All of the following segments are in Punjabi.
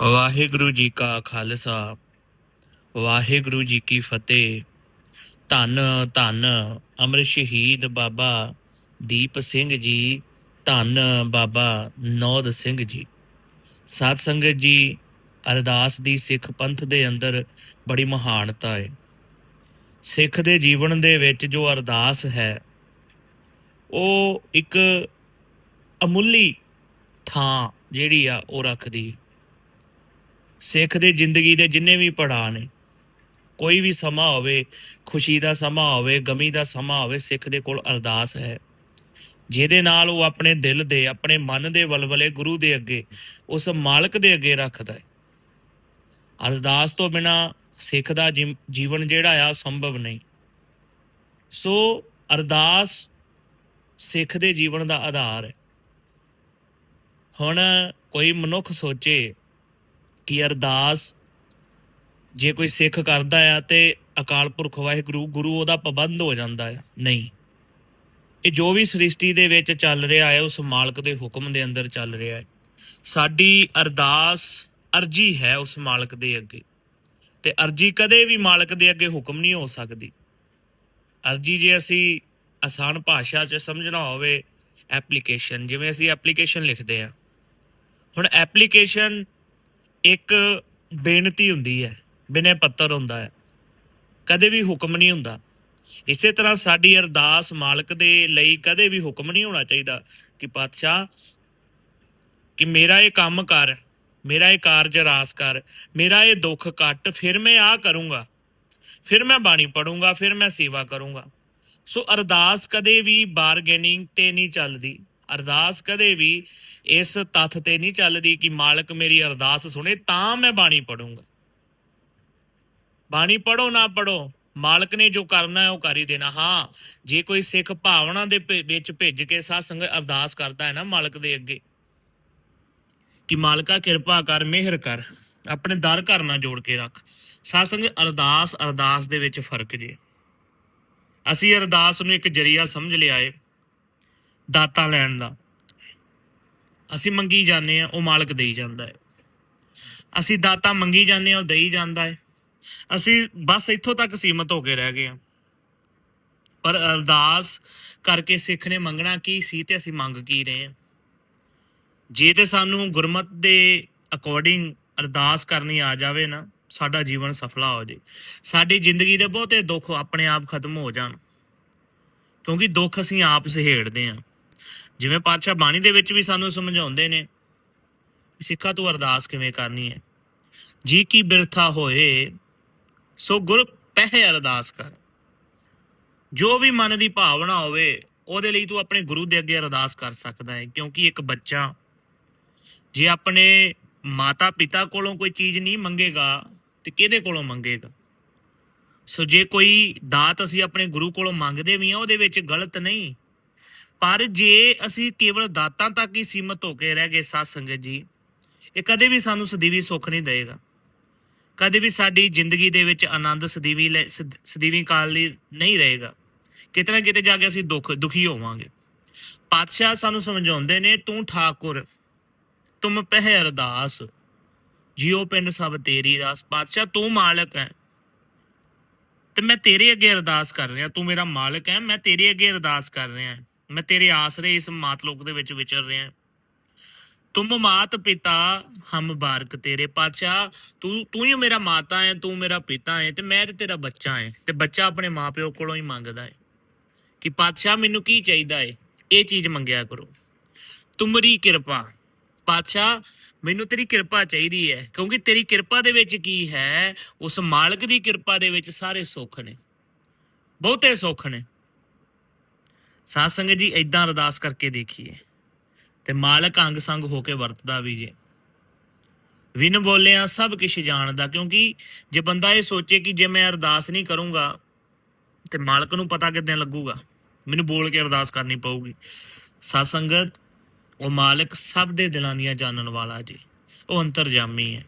ਵਾਹਿਗੁਰੂ ਜੀ ਕਾ ਖਾਲਸਾ, ਵਾਹਿਗੁਰੂ ਜੀ ਕੀ ਫਤਿਹ। ਧੰਨ ਧੰਨ ਅਮਰ ਸ਼ਹੀਦ ਬਾਬਾ ਦੀਪ ਸਿੰਘ ਜੀ, ਧੰਨ ਬਾਬਾ ਨੌਦ ਸਿੰਘ ਜੀ। ਸਾਧ ਸੰਗਤ ਜੀ, ਅਰਦਾਸ ਦੀ ਸਿੱਖ ਪੰਥ ਦੇ ਅੰਦਰ ਬੜੀ ਮਹਾਨਤਾ ਹੈ ਸਿੱਖ ਦੇ ਜੀਵਨ ਦੇ ਵਿੱਚ ਜੋ ਅਰਦਾਸ ਹੈ, ਉਹ ਇੱਕ ਅਮੁੱਲੀ ਥਾਂ ਜਿਹੜੀ ਆ ਉਹ ਰੱਖਦੀ। ਹੈ ਸਿੱਖ ਦੀ ਜ਼ਿੰਦਗੀ ਦੇ ਜਿੰਨੇ ਵੀ ਪੜਾਅ ਨੇ, ਕੋਈ ਵੀ ਸਮਾਂ ਹੋਵੇ, ਖੁਸ਼ੀ ਦਾ ਸਮਾਂ ਹੋਵੇ, ਗਮੀ ਦਾ ਸਮਾਂ ਹੋਵੇ, ਸਿੱਖ ਦੇ ਕੋਲ ਅਰਦਾਸ ਹੈ। ਜਿਹਦੇ ਨਾਲ ਉਹ ਆਪਣੇ ਦਿਲ ਦੇ, ਆਪਣੇ ਮਨ ਦੇ ਵਲਵਲੇ ਗੁਰੂ ਦੇ ਅੱਗੇ, ਉਸ ਮਾਲਕ ਦੇ ਅੱਗੇ ਰੱਖਦਾ ਹੈ। ਅਰਦਾਸ ਤੋਂ ਬਿਨਾ ਸਿੱਖ ਦਾ ਜੀ- ਜੀਵਨ ਜਿਹੜਾ ਆ ਸੰਭਵ ਨਹੀਂ। ਸੋ ਅਰਦਾਸ ਸਿੱਖ ਦੇ ਜੀਵਨ ਦਾ ਆਧਾਰ ਹੈ। ਹੁਣ ਕੋਈ ਮਨੁੱਖ ਸੋਚੇ ਕਿ ਅਰਦਾਸ? ਜੇ ਕੋਈ ਸਿੱਖ ਕਰਦਾ ਆ ਤੇ ਅਕਾਲ ਪੁਰਖ ਵਾਹਿਗੁਰੂ, ਗੁਰੂ ਉਹਦਾ ਪਾਬੰਦ ਹੋ ਜਾਂਦਾ ਆ। ਨਹੀਂ। ਇਹ ਜੋ ਵੀ ਸ੍ਰਿਸ਼ਟੀ ਦੇ ਵਿੱਚ ਚੱਲ ਰਿਹਾ ਹੈ ਉਸ ਮਾਲਕ ਦੇ ਹੁਕਮ ਦੇ ਅੰਦਰ ਚੱਲ ਰਿਹਾ ਹੈ ਸਾਡੀ ਅਰਦਾਸ ਅਰਜੀ ਹੈ ਉਸ ਮਾਲਕ ਦੇ ਅੱਗੇ। ਤੇ ਅਰਜੀ ਕਦੇ ਵੀ ਮਾਲਕ ਦੇ ਅੱਗੇ ਹੁਕਮ ਨਹੀਂ ਹੋ ਸਕਦੀ। ਅਰਜੀ ਜੇ ਅਸੀਂ ਆਸਾਨ ਭਾਸ਼ਾ 'ਚ ਸਮਝਣਾ ਹੋਵੇ, ਐਪਲੀਕੇਸ਼ਨ, ਜਿਵੇਂ ਅਸੀਂ ਐਪਲੀਕੇਸ਼ਨ ਲਿਖਦੇ ਆ। ਹੁਣ ਐਪਲੀਕੇਸ਼ਨ ਇੱਕ ਬੇਨਤੀ ਹੁੰਦੀ ਹੈ ਬਿਨੇ ਪੱਤਰ ਹੁੰਦਾ ਹੈ, ਕਦੇ ਵੀ ਹੁਕਮ ਨਹੀਂ ਹੁੰਦਾ। ਇਸੇ ਤਰ੍ਹਾਂ ਸਾਡੀ ਅਰਦਾਸ ਮਾਲਕ ਦੇ ਲਈ ਕਦੇ ਵੀ ਹੁਕਮ ਨਹੀਂ ਹੋਣਾ ਚਾਹੀਦਾ ਕਿ ਪਾਤਸ਼ਾਹ, ਕਿ ਮੇਰਾ ਇਹ ਕੰਮ ਕਰ, ਮੇਰਾ ਇਹ ਕਾਰਜ ਰਾਸ ਕਰ, ਮੇਰਾ ਇਹ ਦੁੱਖ ਕੱਟ, ਫਿਰ ਮੈਂ ਆ ਕਰੂੰਗਾ, ਫਿਰ ਮੈਂ ਬਾਣੀ ਪੜੂੰਗਾ ਫਿਰ ਮੈਂ ਸੇਵਾ ਕਰੂੰਗਾ। ਸੋ ਅਰਦਾਸ ਕਦੇ ਵੀ ਬਾਰਗੇਨਿੰਗ ਤੇ ਨਹੀਂ ਚੱਲਦੀ। ਅਰਦਾਸ ਕਦੇ ਵੀ ਇਸ ਤੱਥ ਤੇ ਨਹੀਂ ਚੱਲਦੀ ਕਿ ਮਾਲਕ ਮੇਰੀ ਅਰਦਾਸ ਸੁਣੇ, ਤਾਂ ਮੈਂ ਬਾਣੀ ਪੜੂੰਗਾ। ਬਾਣੀ ਪੜੋ ਨਾ ਪੜੋ, ਮਾਲਕ ਨੇ ਜੋ ਕਰਨਾ ਹੈ ਉਹ ਕਰ ਹੀ ਦੇਣਾ। ਹਾਂ, ਜੇ ਕੋਈ ਸਿੱਖ ਭਾਵਨਾ ਦੇ ਵਿੱਚ ਭਿੱਜ ਕੇ ਸਾਧ ਸੰਗਤ ਅਰਦਾਸ ਕਰਦਾ ਹੈ ਨਾ ਮਾਲਕ ਦੇ ਅੱਗੇ, ਕਿ ਮਾਲਕਾ ਕਿਰਪਾ ਕਰ, ਮਿਹਰ ਕਰ, ਆਪਣੇ ਦਰ ਘਰ ਨਾਲ ਜੋੜ ਕੇ ਰੱਖ। ਸਾਧ ਸੰਗਤ ਅਰਦਾਸ ਅਰਦਾਸ ਦੇ ਵਿੱਚ ਫ਼ਰਕ ਜੇ। ਅਸੀਂ ਅਰਦਾਸ ਨੂੰ ਇੱਕ ਜਰੀਆ ਸਮਝ ਲਿਆ ਏ ਦਾਤਾ ਲੈਣ ਦਾ। ਅਸੀਂ ਮੰਗੀ ਜਾਂਦੇ ਆ ਉਹ ਮਾਲਕ ਦੇਈ ਜਾਂਦਾ ਹੈ। ਅਸੀਂ ਦਾਤਾ ਮੰਗੀ ਜਾਂਦੇ ਆ ਉਹ ਦੇਈ ਜਾਂਦਾ ਹੈ। ਅਸੀਂ ਬਸ ਇੱਥੋਂ ਤੱਕ ਸੀਮਤ ਹੋ ਕੇ ਰਹਿ ਗਏ ਆ ਪਰ ਅਰਦਾਸ ਕਰਕੇ ਸਿੱਖ ਨੇ ਮੰਗਣਾ ਕੀ ਸੀ ਤੇ ਅਸੀਂ ਮੰਗ ਕੀ ਰਹੇ ਆ ਜੇ ਤੇ ਸਾਨੂੰ ਗੁਰਮਤ ਦੇ ਅਕੋਰਡਿੰਗ ਅਰਦਾਸ ਕਰਨੀ ਆ ਜਾਵੇ ਨਾ, ਸਾਡਾ ਜੀਵਨ ਸਫਲਾ ਹੋ ਜੇ। ਸਾਡੀ ਜ਼ਿੰਦਗੀ ਦੇ ਬਹੁਤੇ ਦੁੱਖ ਆਪਣੇ ਆਪ ਖਤਮ ਹੋ ਜਾਣ। ਕਿਉਂਕਿ ਦੁੱਖ ਅਸੀਂ ਆਪ ਸਹੇੜਦੇ ਆ ਜਿਵੇਂ ਪਾਤਸ਼ਾਹ ਬਾਣੀ ਦੇ ਵਿੱਚ ਵੀ ਸਾਨੂੰ ਸਮਝਾਉਂਦੇ ਨੇ ਵੀ ਸਿੱਖਾ ਤੂੰ ਅਰਦਾਸ ਕਿਵੇਂ ਕਰਨੀ ਹੈ? ਜੀ ਕੀ ਬਿਰਥਾ ਹੋਏ, ਸੋ ਗੁਰ ਪਹਿ ਅਰਦਾਸ ਕਰ। ਜੋ ਵੀ ਮਨ ਦੀ ਭਾਵਨਾ ਹੋਵੇ, ਉਹਦੇ ਲਈ ਤੂੰ ਆਪਣੇ ਗੁਰੂ ਦੇ ਅੱਗੇ ਅਰਦਾਸ ਕਰ ਸਕਦਾ ਹੈ, ਕਿਉਂਕਿ ਇੱਕ ਬੱਚਾ ਜੇ ਆਪਣੇ ਮਾਤਾ ਪਿਤਾ ਕੋਲੋਂ ਕੋਈ ਚੀਜ਼ ਨਹੀਂ ਮੰਗੇਗਾ, ਤੇ ਕਿਹਦੇ ਕੋਲੋਂ ਮੰਗੇਗਾ? ਸੋ ਜੇ ਕੋਈ ਦਾਤ ਅਸੀਂ ਆਪਣੇ ਗੁਰੂ ਕੋਲੋਂ ਮੰਗਦੇ ਵੀ ਆ ਉਹਦੇ ਵਿੱਚ ਗਲਤ ਨਹੀਂ। ਪਰ ਜੇ ਅਸੀਂ ਕੇਵਲ ਦਾਤਾਂ ਤੱਕ ਹੀ ਸੀਮਤ ਹੋ ਕੇ ਰਹਿ ਗਏ ਸਾਧ ਸੰਗਤ ਜੀ, ਇਹ ਕਦੇ ਵੀ ਸਾਨੂੰ ਸਦੀਵੀ ਸੁੱਖ ਨਹੀਂ ਦੇਵੇਗਾ। ਕਦੇ ਵੀ ਸਾਡੀ ਜ਼ਿੰਦਗੀ ਦੇ ਵਿੱਚ ਆਨੰਦ ਸਦੀਵੀ ਸਦੀਵੀ ਕਾਲ ਲਈ ਨਹੀਂ ਰਹੇਗਾ। ਕਿਤੇ ਨਾ ਕਿਤੇ ਜਾ ਕੇ ਅਸੀਂ ਦੁੱਖ, ਦੁਖੀ ਹੋਵਾਂਗੇ। ਪਾਤਸ਼ਾਹ ਸਾਨੂੰ ਸਮਝਾਉਂਦੇ ਨੇ, ਤੂੰ ਠਾਕੁਰ, ਤੁਮ ਪਹਿ ਅਰਦਾਸ, ਜਿਉ ਪਿੰਡ ਸਭ ਤੇਰੀ ਰਾਸ। ਪਾਤਸ਼ਾਹ, ਤੂੰ ਮਾਲਕ ਹੈ। ਤੇ ਮੈਂ ਤੇਰੇ ਅੱਗੇ ਅਰਦਾਸ ਕਰ ਰਿਹਾ, ਤੂੰ ਮੇਰਾ ਮਾਲਕ ਹੈ, ਮੈਂ ਤੇਰੇ ਅੱਗੇ ਅਰਦਾਸ ਕਰ ਰਿਹਾ। ਮੈਂ ਤੇਰੇ ਆਸਰੇ ਇਸ ਮਾਤਲੋਕ ਦੇ ਵਿੱਚ ਵਿਚਰ ਰਿਹਾ ਤੁਮ ਮਾਤ ਪਿਤਾ, ਹਮ ਬਾਰਕ ਤੇਰੇ ਪਾਤਸ਼ਾਹ। ਤੂੰ ਤੂੰ ਹੀ ਮੇਰਾ ਮਾਤਾ ਹੈ, ਤੂੰ ਮੇਰਾ ਪਿਤਾ ਹੈ ਤੇ ਮੈਂ ਤੇ ਤੇਰਾ ਬੱਚਾ ਹੈ ਤੇ ਬੱਚਾ ਆਪਣੇ ਮਾਪਿਓ ਕੋਲੋਂ ਹੀ ਮੰਗਦਾ ਹੈ। ਕਿ ਪਾਤਸ਼ਾਹ ਮੈਨੂੰ ਕੀ ਚਾਹੀਦਾ ਹੈ? ਇਹ ਚੀਜ਼ ਮੰਗਿਆ ਕਰੋ। ਤੁਮਰੀ ਕਿਰਪਾ। ਪਾਤਸ਼ਾਹ, ਮੈਨੂੰ ਤੇਰੀ ਕਿਰਪਾ ਚਾਹੀਦੀ ਹੈ, ਕਿਉਂਕਿ ਤੇਰੀ ਕਿਰਪਾ ਦੇ ਵਿੱਚ ਕੀ ਹੈ? ਉਸ ਮਾਲਕ ਦੀ ਕਿਰਪਾ ਦੇ ਵਿੱਚ ਸਾਰੇ ਸੁੱਖ ਨੇ। ਬਹੁਤੇ ਸੁੱਖ ਨੇ। ਸਾਧ ਸੰਗਤ ਜੀ ਇਦਾਂ ਅਰਦਾਸ ਕਰਕੇ ਦੇਖੀਏ ਤੇ ਮਾਲਕ ਅੰਗ ਸੰਗ ਹੋ ਕੇ ਵਰਤਦਾ ਵੀ ਜੇ। ਵਿਨ ਬੋਲਿਆ ਸਭ ਕੁਝ ਜਾਣਦਾ, ਕਿਉਂਕਿ ਜੇ ਬੰਦਾ ਇਹ ਸੋਚੇ ਕਿ ਜੇ ਮੈਂ ਅਰਦਾਸ ਨਹੀਂ ਕਰੂੰਗਾ ਤੇ ਮਾਲਕ ਨੂੰ ਪਤਾ ਕਿਦਾਂ ਲੱਗੂਗਾ, ਮੈਨੂੰ ਬੋਲ ਕੇ ਅਰਦਾਸ ਕਰਨੀ ਪਊਗੀ। ਸਾਧ ਸੰਗਤ, ਉਹ ਮਾਲਕ ਸਭ ਦੇ ਦਿਲਾਂ ਦੀਆਂ ਜਾਣਨ ਵਾਲਾ ਜੀ, ਉਹ ਅੰਤਰਜਾਮੀ ਹੈ।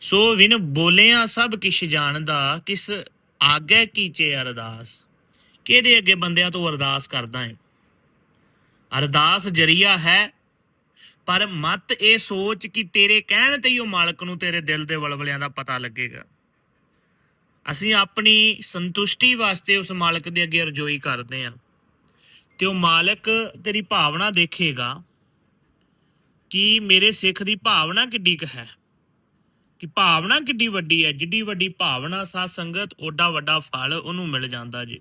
ਸੋ ਵਿਨ ਬੋਲਿਆ ਸਭ ਕਿਛ ਜਾਣਦਾ, ਕਿਸ ਆਗੇ ਕੀਚੇ ਅਰਦਾਸ। ਕਿਹਦੇ ਅੱਗੇ ਬੰਦਿਆਂ ਤੋਂ ਅਰਦਾਸ ਕਰਦਾ ਹੈ ਅਰਦਾਸ ਜਰੀਆ ਹੈ, ਪਰ ਮਤ ਇਹ ਸੋਚ ਕਿ ਤੇਰੇ ਕਹਿਣ ਤੇ ਹੀ ਉਹ ਮਾਲਕ ਨੂੰ ਤੇਰੇ ਦਿਲ ਦੇ ਵਲਵਲਿਆਂ ਦਾ ਪਤਾ ਲੱਗੇਗਾ। ਅਸੀਂ ਆਪਣੀ ਸੰਤੁਸ਼ਟੀ ਵਾਸਤੇ ਉਸ ਮਾਲਕ ਦੇ ਅੱਗੇ ਅਰਜ਼ੋਈ ਕਰਦੇ ਹਾਂ ਤੇ ਉਹ ਮਾਲਕ ਤੇਰੀ ਭਾਵਨਾ ਦੇਖੇਗਾ ਕਿ ਮੇਰੇ ਸਿੱਖ ਦੀ ਭਾਵਨਾ ਕਿੱਡੀ ਕੁ ਹੈ, ਕਿ ਭਾਵਨਾ ਕਿੱਡੀ ਵੱਡੀ ਹੈ, ਜਿੱਡੀ ਵੱਡੀ ਭਾਵਨਾ ਸਾਧ ਸੰਗਤ ਓਡਾ ਵੱਡਾ ਫਲ ਉਹਨੂੰ ਮਿਲ ਜਾਂਦਾ ਜੀ।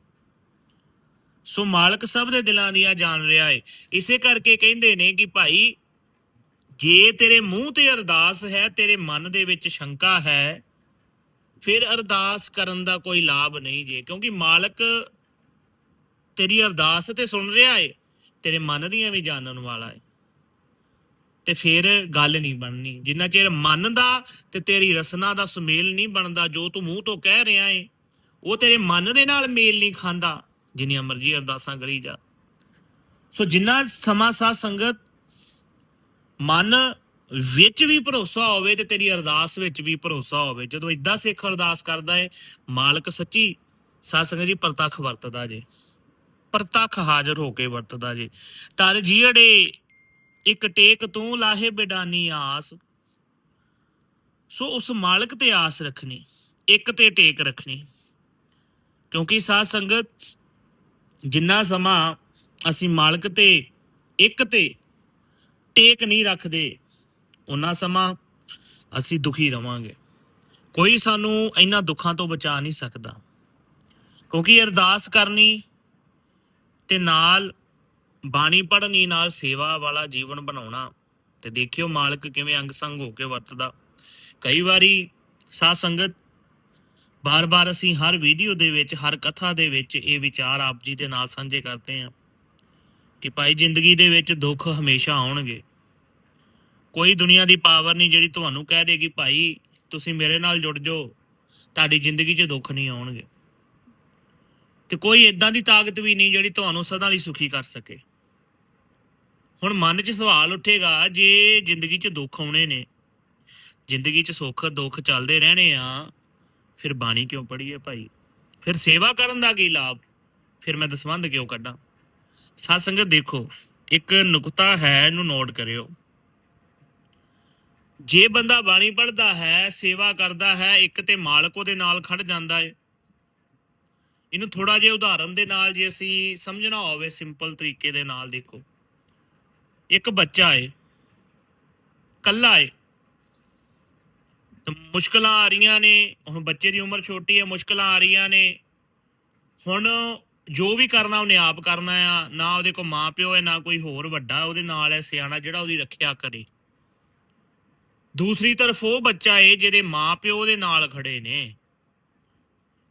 ਸੋ ਮਾਲਕ ਸਭ ਦੇ ਦਿਲਾਂ ਦੀਆਂ ਜਾਣ ਰਿਹਾ ਏ। ਇਸੇ ਕਰਕੇ ਕਹਿੰਦੇ ਨੇ ਕਿ ਭਾਈ, ਜੇ ਤੇਰੇ ਮੂੰਹ ਤੇ ਅਰਦਾਸ ਹੈ, ਤੇਰੇ ਮਨ ਦੇ ਵਿੱਚ ਸ਼ੰਕਾ ਹੈ, ਫਿਰ ਅਰਦਾਸ ਕਰਨ ਦਾ ਕੋਈ ਲਾਭ ਨਹੀਂ ਜੇ। ਕਿਉਂਕਿ ਮਾਲਕ ਤੇਰੀ ਅਰਦਾਸ ਤੇ ਸੁਣ ਰਿਹਾ ਏ, ਤੇਰੇ ਮਨ ਦੀਆਂ ਵੀ ਜਾਣਨ ਵਾਲਾ ਏ। ਤੇ ਫਿਰ ਗੱਲ ਨਹੀਂ ਬਣਨੀ। ਜਿੰਨਾ ਚਿਰ ਮਨ ਦਾ ਤੇ ਤੇਰੀ ਰਸਨਾ ਦਾ ਸੁਮੇਲ ਨਹੀਂ ਬਣਦਾ, ਜੋ ਤੂੰ ਮੂੰਹ ਤੋਂ ਕਹਿ ਰਿਹਾ ਏ, ਉਹ ਤੇਰੇ ਮਨ ਦੇ ਨਾਲ ਮੇਲ ਨਹੀਂ ਖਾਂਦਾ। ਜਿੰਨੀਆਂ ਮਰਜ਼ੀ ਅਰਦਾਸਾਂ ਕਰੀ ਜਾ। ਸੋ ਜਿੰਨਾ ਸਮਾਂ ਸਾਧ ਸੰਗਤ ਮਨ ਵਿੱਚ ਵੀ ਭਰੋਸਾ ਹੋਵੇ ਤੇ ਤੇਰੀ ਅਰਦਾਸ ਵਿੱਚ ਵੀ ਭਰੋਸਾ ਹੋਵੇ, ਜਦੋਂ ਇਦਾਂ ਸਿੱਖ ਅਰਦਾਸ ਕਰਦਾ ਏ, ਮਾਲਕ ਸੱਚੀ ਸਾਧ ਸੰਗਤ ਜੀ ਪ੍ਰਤੱਖ ਵਰਤਦਾ ਜੇ। ਪ੍ਰਤੱਖ ਹਾਜ਼ਰ ਹੋ ਕੇ ਵਰਤਦਾ ਜੇ। ਤਰ ਜੀੜੇ ਇੱਕ ਟੇਕ ਤੂੰ ਲਾਹੇ ਬਿਡਾਨੀ ਆਸ। ਸੋ ਉਸ ਮਾਲਕ ਤੇ ਆਸ ਰੱਖਣੀ, ਇੱਕ ਤੇ ਟੇਕ ਰੱਖਣੀ। ਕਿਉਂਕਿ ਸਾਧ ਸੰਗਤ ਜਿੰਨਾ ਸਮਾਂ ਅਸੀਂ ਮਾਲਕ ਤੇ, ਇੱਕ ਤੇ ਟੇਕ ਨਹੀਂ ਰੱਖਦੇ ਉਹਨਾਂ ਸਮਾਂ ਅਸੀਂ ਦੁਖੀ ਰਵਾਂਗੇ। ਕੋਈ ਸਾਨੂੰ ਇਹਨਾਂ ਦੁੱਖਾਂ ਤੋਂ ਬਚਾ ਨਹੀਂ ਸਕਦਾ। ਕਿਉਂਕਿ ਅਰਦਾਸ ਕਰਨੀ ਤੇ ਨਾਲ ਬਾਣੀ ਪੜ੍ਹਨੀ, ਨਾਲ ਸੇਵਾ ਵਾਲਾ ਜੀਵਨ ਬਣਾਉਣਾ, ਤੇ ਦੇਖਿਓ ਮਾਲਕ ਕਿਵੇਂ ਅੰਗ ਸੰਗ ਹੋ ਕੇ ਵਰਤਦਾ। ਕਈ ਵਾਰੀ ਸਾਧ ਸੰਗਤ ਬਾਰ-ਬਾਰ ਅਸੀਂ ਹਰ ਵੀਡੀਓ ਦੇ ਵਿੱਚ, ਹਰ ਕਥਾ ਦੇ ਵਿੱਚ ਇਹ ਵਿਚਾਰ ਆਪ ਜੀ ਦੇ ਨਾਲ ਸਾਂਝੇ ਕਰਦੇ ਹਾਂ ਕਿ ਭਾਈ ਜ਼ਿੰਦਗੀ ਦੇ ਵਿੱਚ ਦੁੱਖ ਹਮੇਸ਼ਾ ਆਉਣਗੇ। ਕੋਈ ਦੁਨੀਆ ਦੀ ਪਾਵਰ ਨਹੀਂ ਜਿਹੜੀ ਤੁਹਾਨੂੰ ਕਹਿ ਦੇਗੀ ਭਾਈ ਤੁਸੀਂ ਮੇਰੇ ਨਾਲ ਜੁੜ ਜਾਓ, ਤੁਹਾਡੀ ਜ਼ਿੰਦਗੀ 'ਚ ਦੁੱਖ ਨਹੀਂ ਆਉਣਗੇ। ਤੇ ਕੋਈ ਇਦਾਂ ਦੀ ਤਾਕਤ ਵੀ ਨਹੀਂ ਜਿਹੜੀ ਤੁਹਾਨੂੰ ਸਦਾ ਲਈ ਸੁਖੀ ਕਰ ਸਕੇ। ਹੁਣ ਮਨ 'ਚ ਸਵਾਲ ਉੱਠੇਗਾ, ਜੇ ਜ਼ਿੰਦਗੀ 'ਚ ਦੁੱਖ ਆਉਣੇ ਨੇ, ਜ਼ਿੰਦਗੀ 'ਚ ਸੁੱਖ ਦੁੱਖ ਚੱਲਦੇ ਰਹਿਣੇ ਆ ਫਿਰ ਬਾਣੀ ਕਿਉਂ ਪੜ੍ਹੀਏ ਭਾਈ? ਫਿਰ ਸੇਵਾ ਕਰਨ ਦਾ ਕੀ ਲਾਭ? ਫਿਰ ਮੈਂ ਦਸਵੰਧ ਕਿਉਂ ਕੱਢਾਂ? ਸਾਧ ਸੰਗਤ ਦੇਖੋ, ਇੱਕ ਨੁਕਤਾ ਹੈ, ਇਹਨੂੰ ਨੋਟ ਕਰਿਓ। ਜੇ ਬੰਦਾ ਬਾਣੀ ਪੜ੍ਹਦਾ ਹੈ, ਸੇਵਾ ਕਰਦਾ ਹੈ, ਇੱਕ ਤੇ ਮਾਲਕ ਉਹਦੇ ਨਾਲ ਖੜ ਜਾਂਦਾ ਏ। ਇਹਨੂੰ ਥੋੜਾ ਜਿਹਾ ਉਦਾਹਰਨ ਦੇ ਨਾਲ ਜੇ ਅਸੀਂ ਸਮਝਣਾ ਹੋਵੇ ਸਿੰਪਲ ਤਰੀਕੇ ਦੇ ਨਾਲ ਦੇਖੋ। ਇੱਕ ਬੱਚਾ ਏ, ਕੱਲਾ ਏ। ਤੇ ਮੁਸ਼ਕਲਾਂ ਆ ਰਹੀਆਂ ਨੇ। ਹੁਣ ਬੱਚੇ ਦੀ ਉਮਰ ਛੋਟੀ ਹੈ, ਮੁਸ਼ਕਲਾਂ ਆ ਰਹੀਆਂ ਨੇ। ਹੁਣ ਜੋ ਵੀ ਕਰਨਾ ਉਹਨੇ ਆਪ ਕਰਨਾ ਆ। ਨਾ ਉਹਦੇ ਕੋਲ ਮਾਂ ਪਿਓ ਹੈ, ਨਾ ਕੋਈ ਹੋਰ ਵੱਡਾ ਉਹਦੇ ਨਾਲ ਹੈ, ਸਿਆਣਾ ਜਿਹੜਾ ਉਹਦੀ ਰੱਖਿਆ ਕਰੇ। ਦੂਸਰੀ ਤਰਫ ਉਹ ਬੱਚਾ ਏ ਜਿਹਦੇ ਮਾਂ ਪਿਓ ਦੇ ਨਾਲ ਖੜੇ ਨੇ।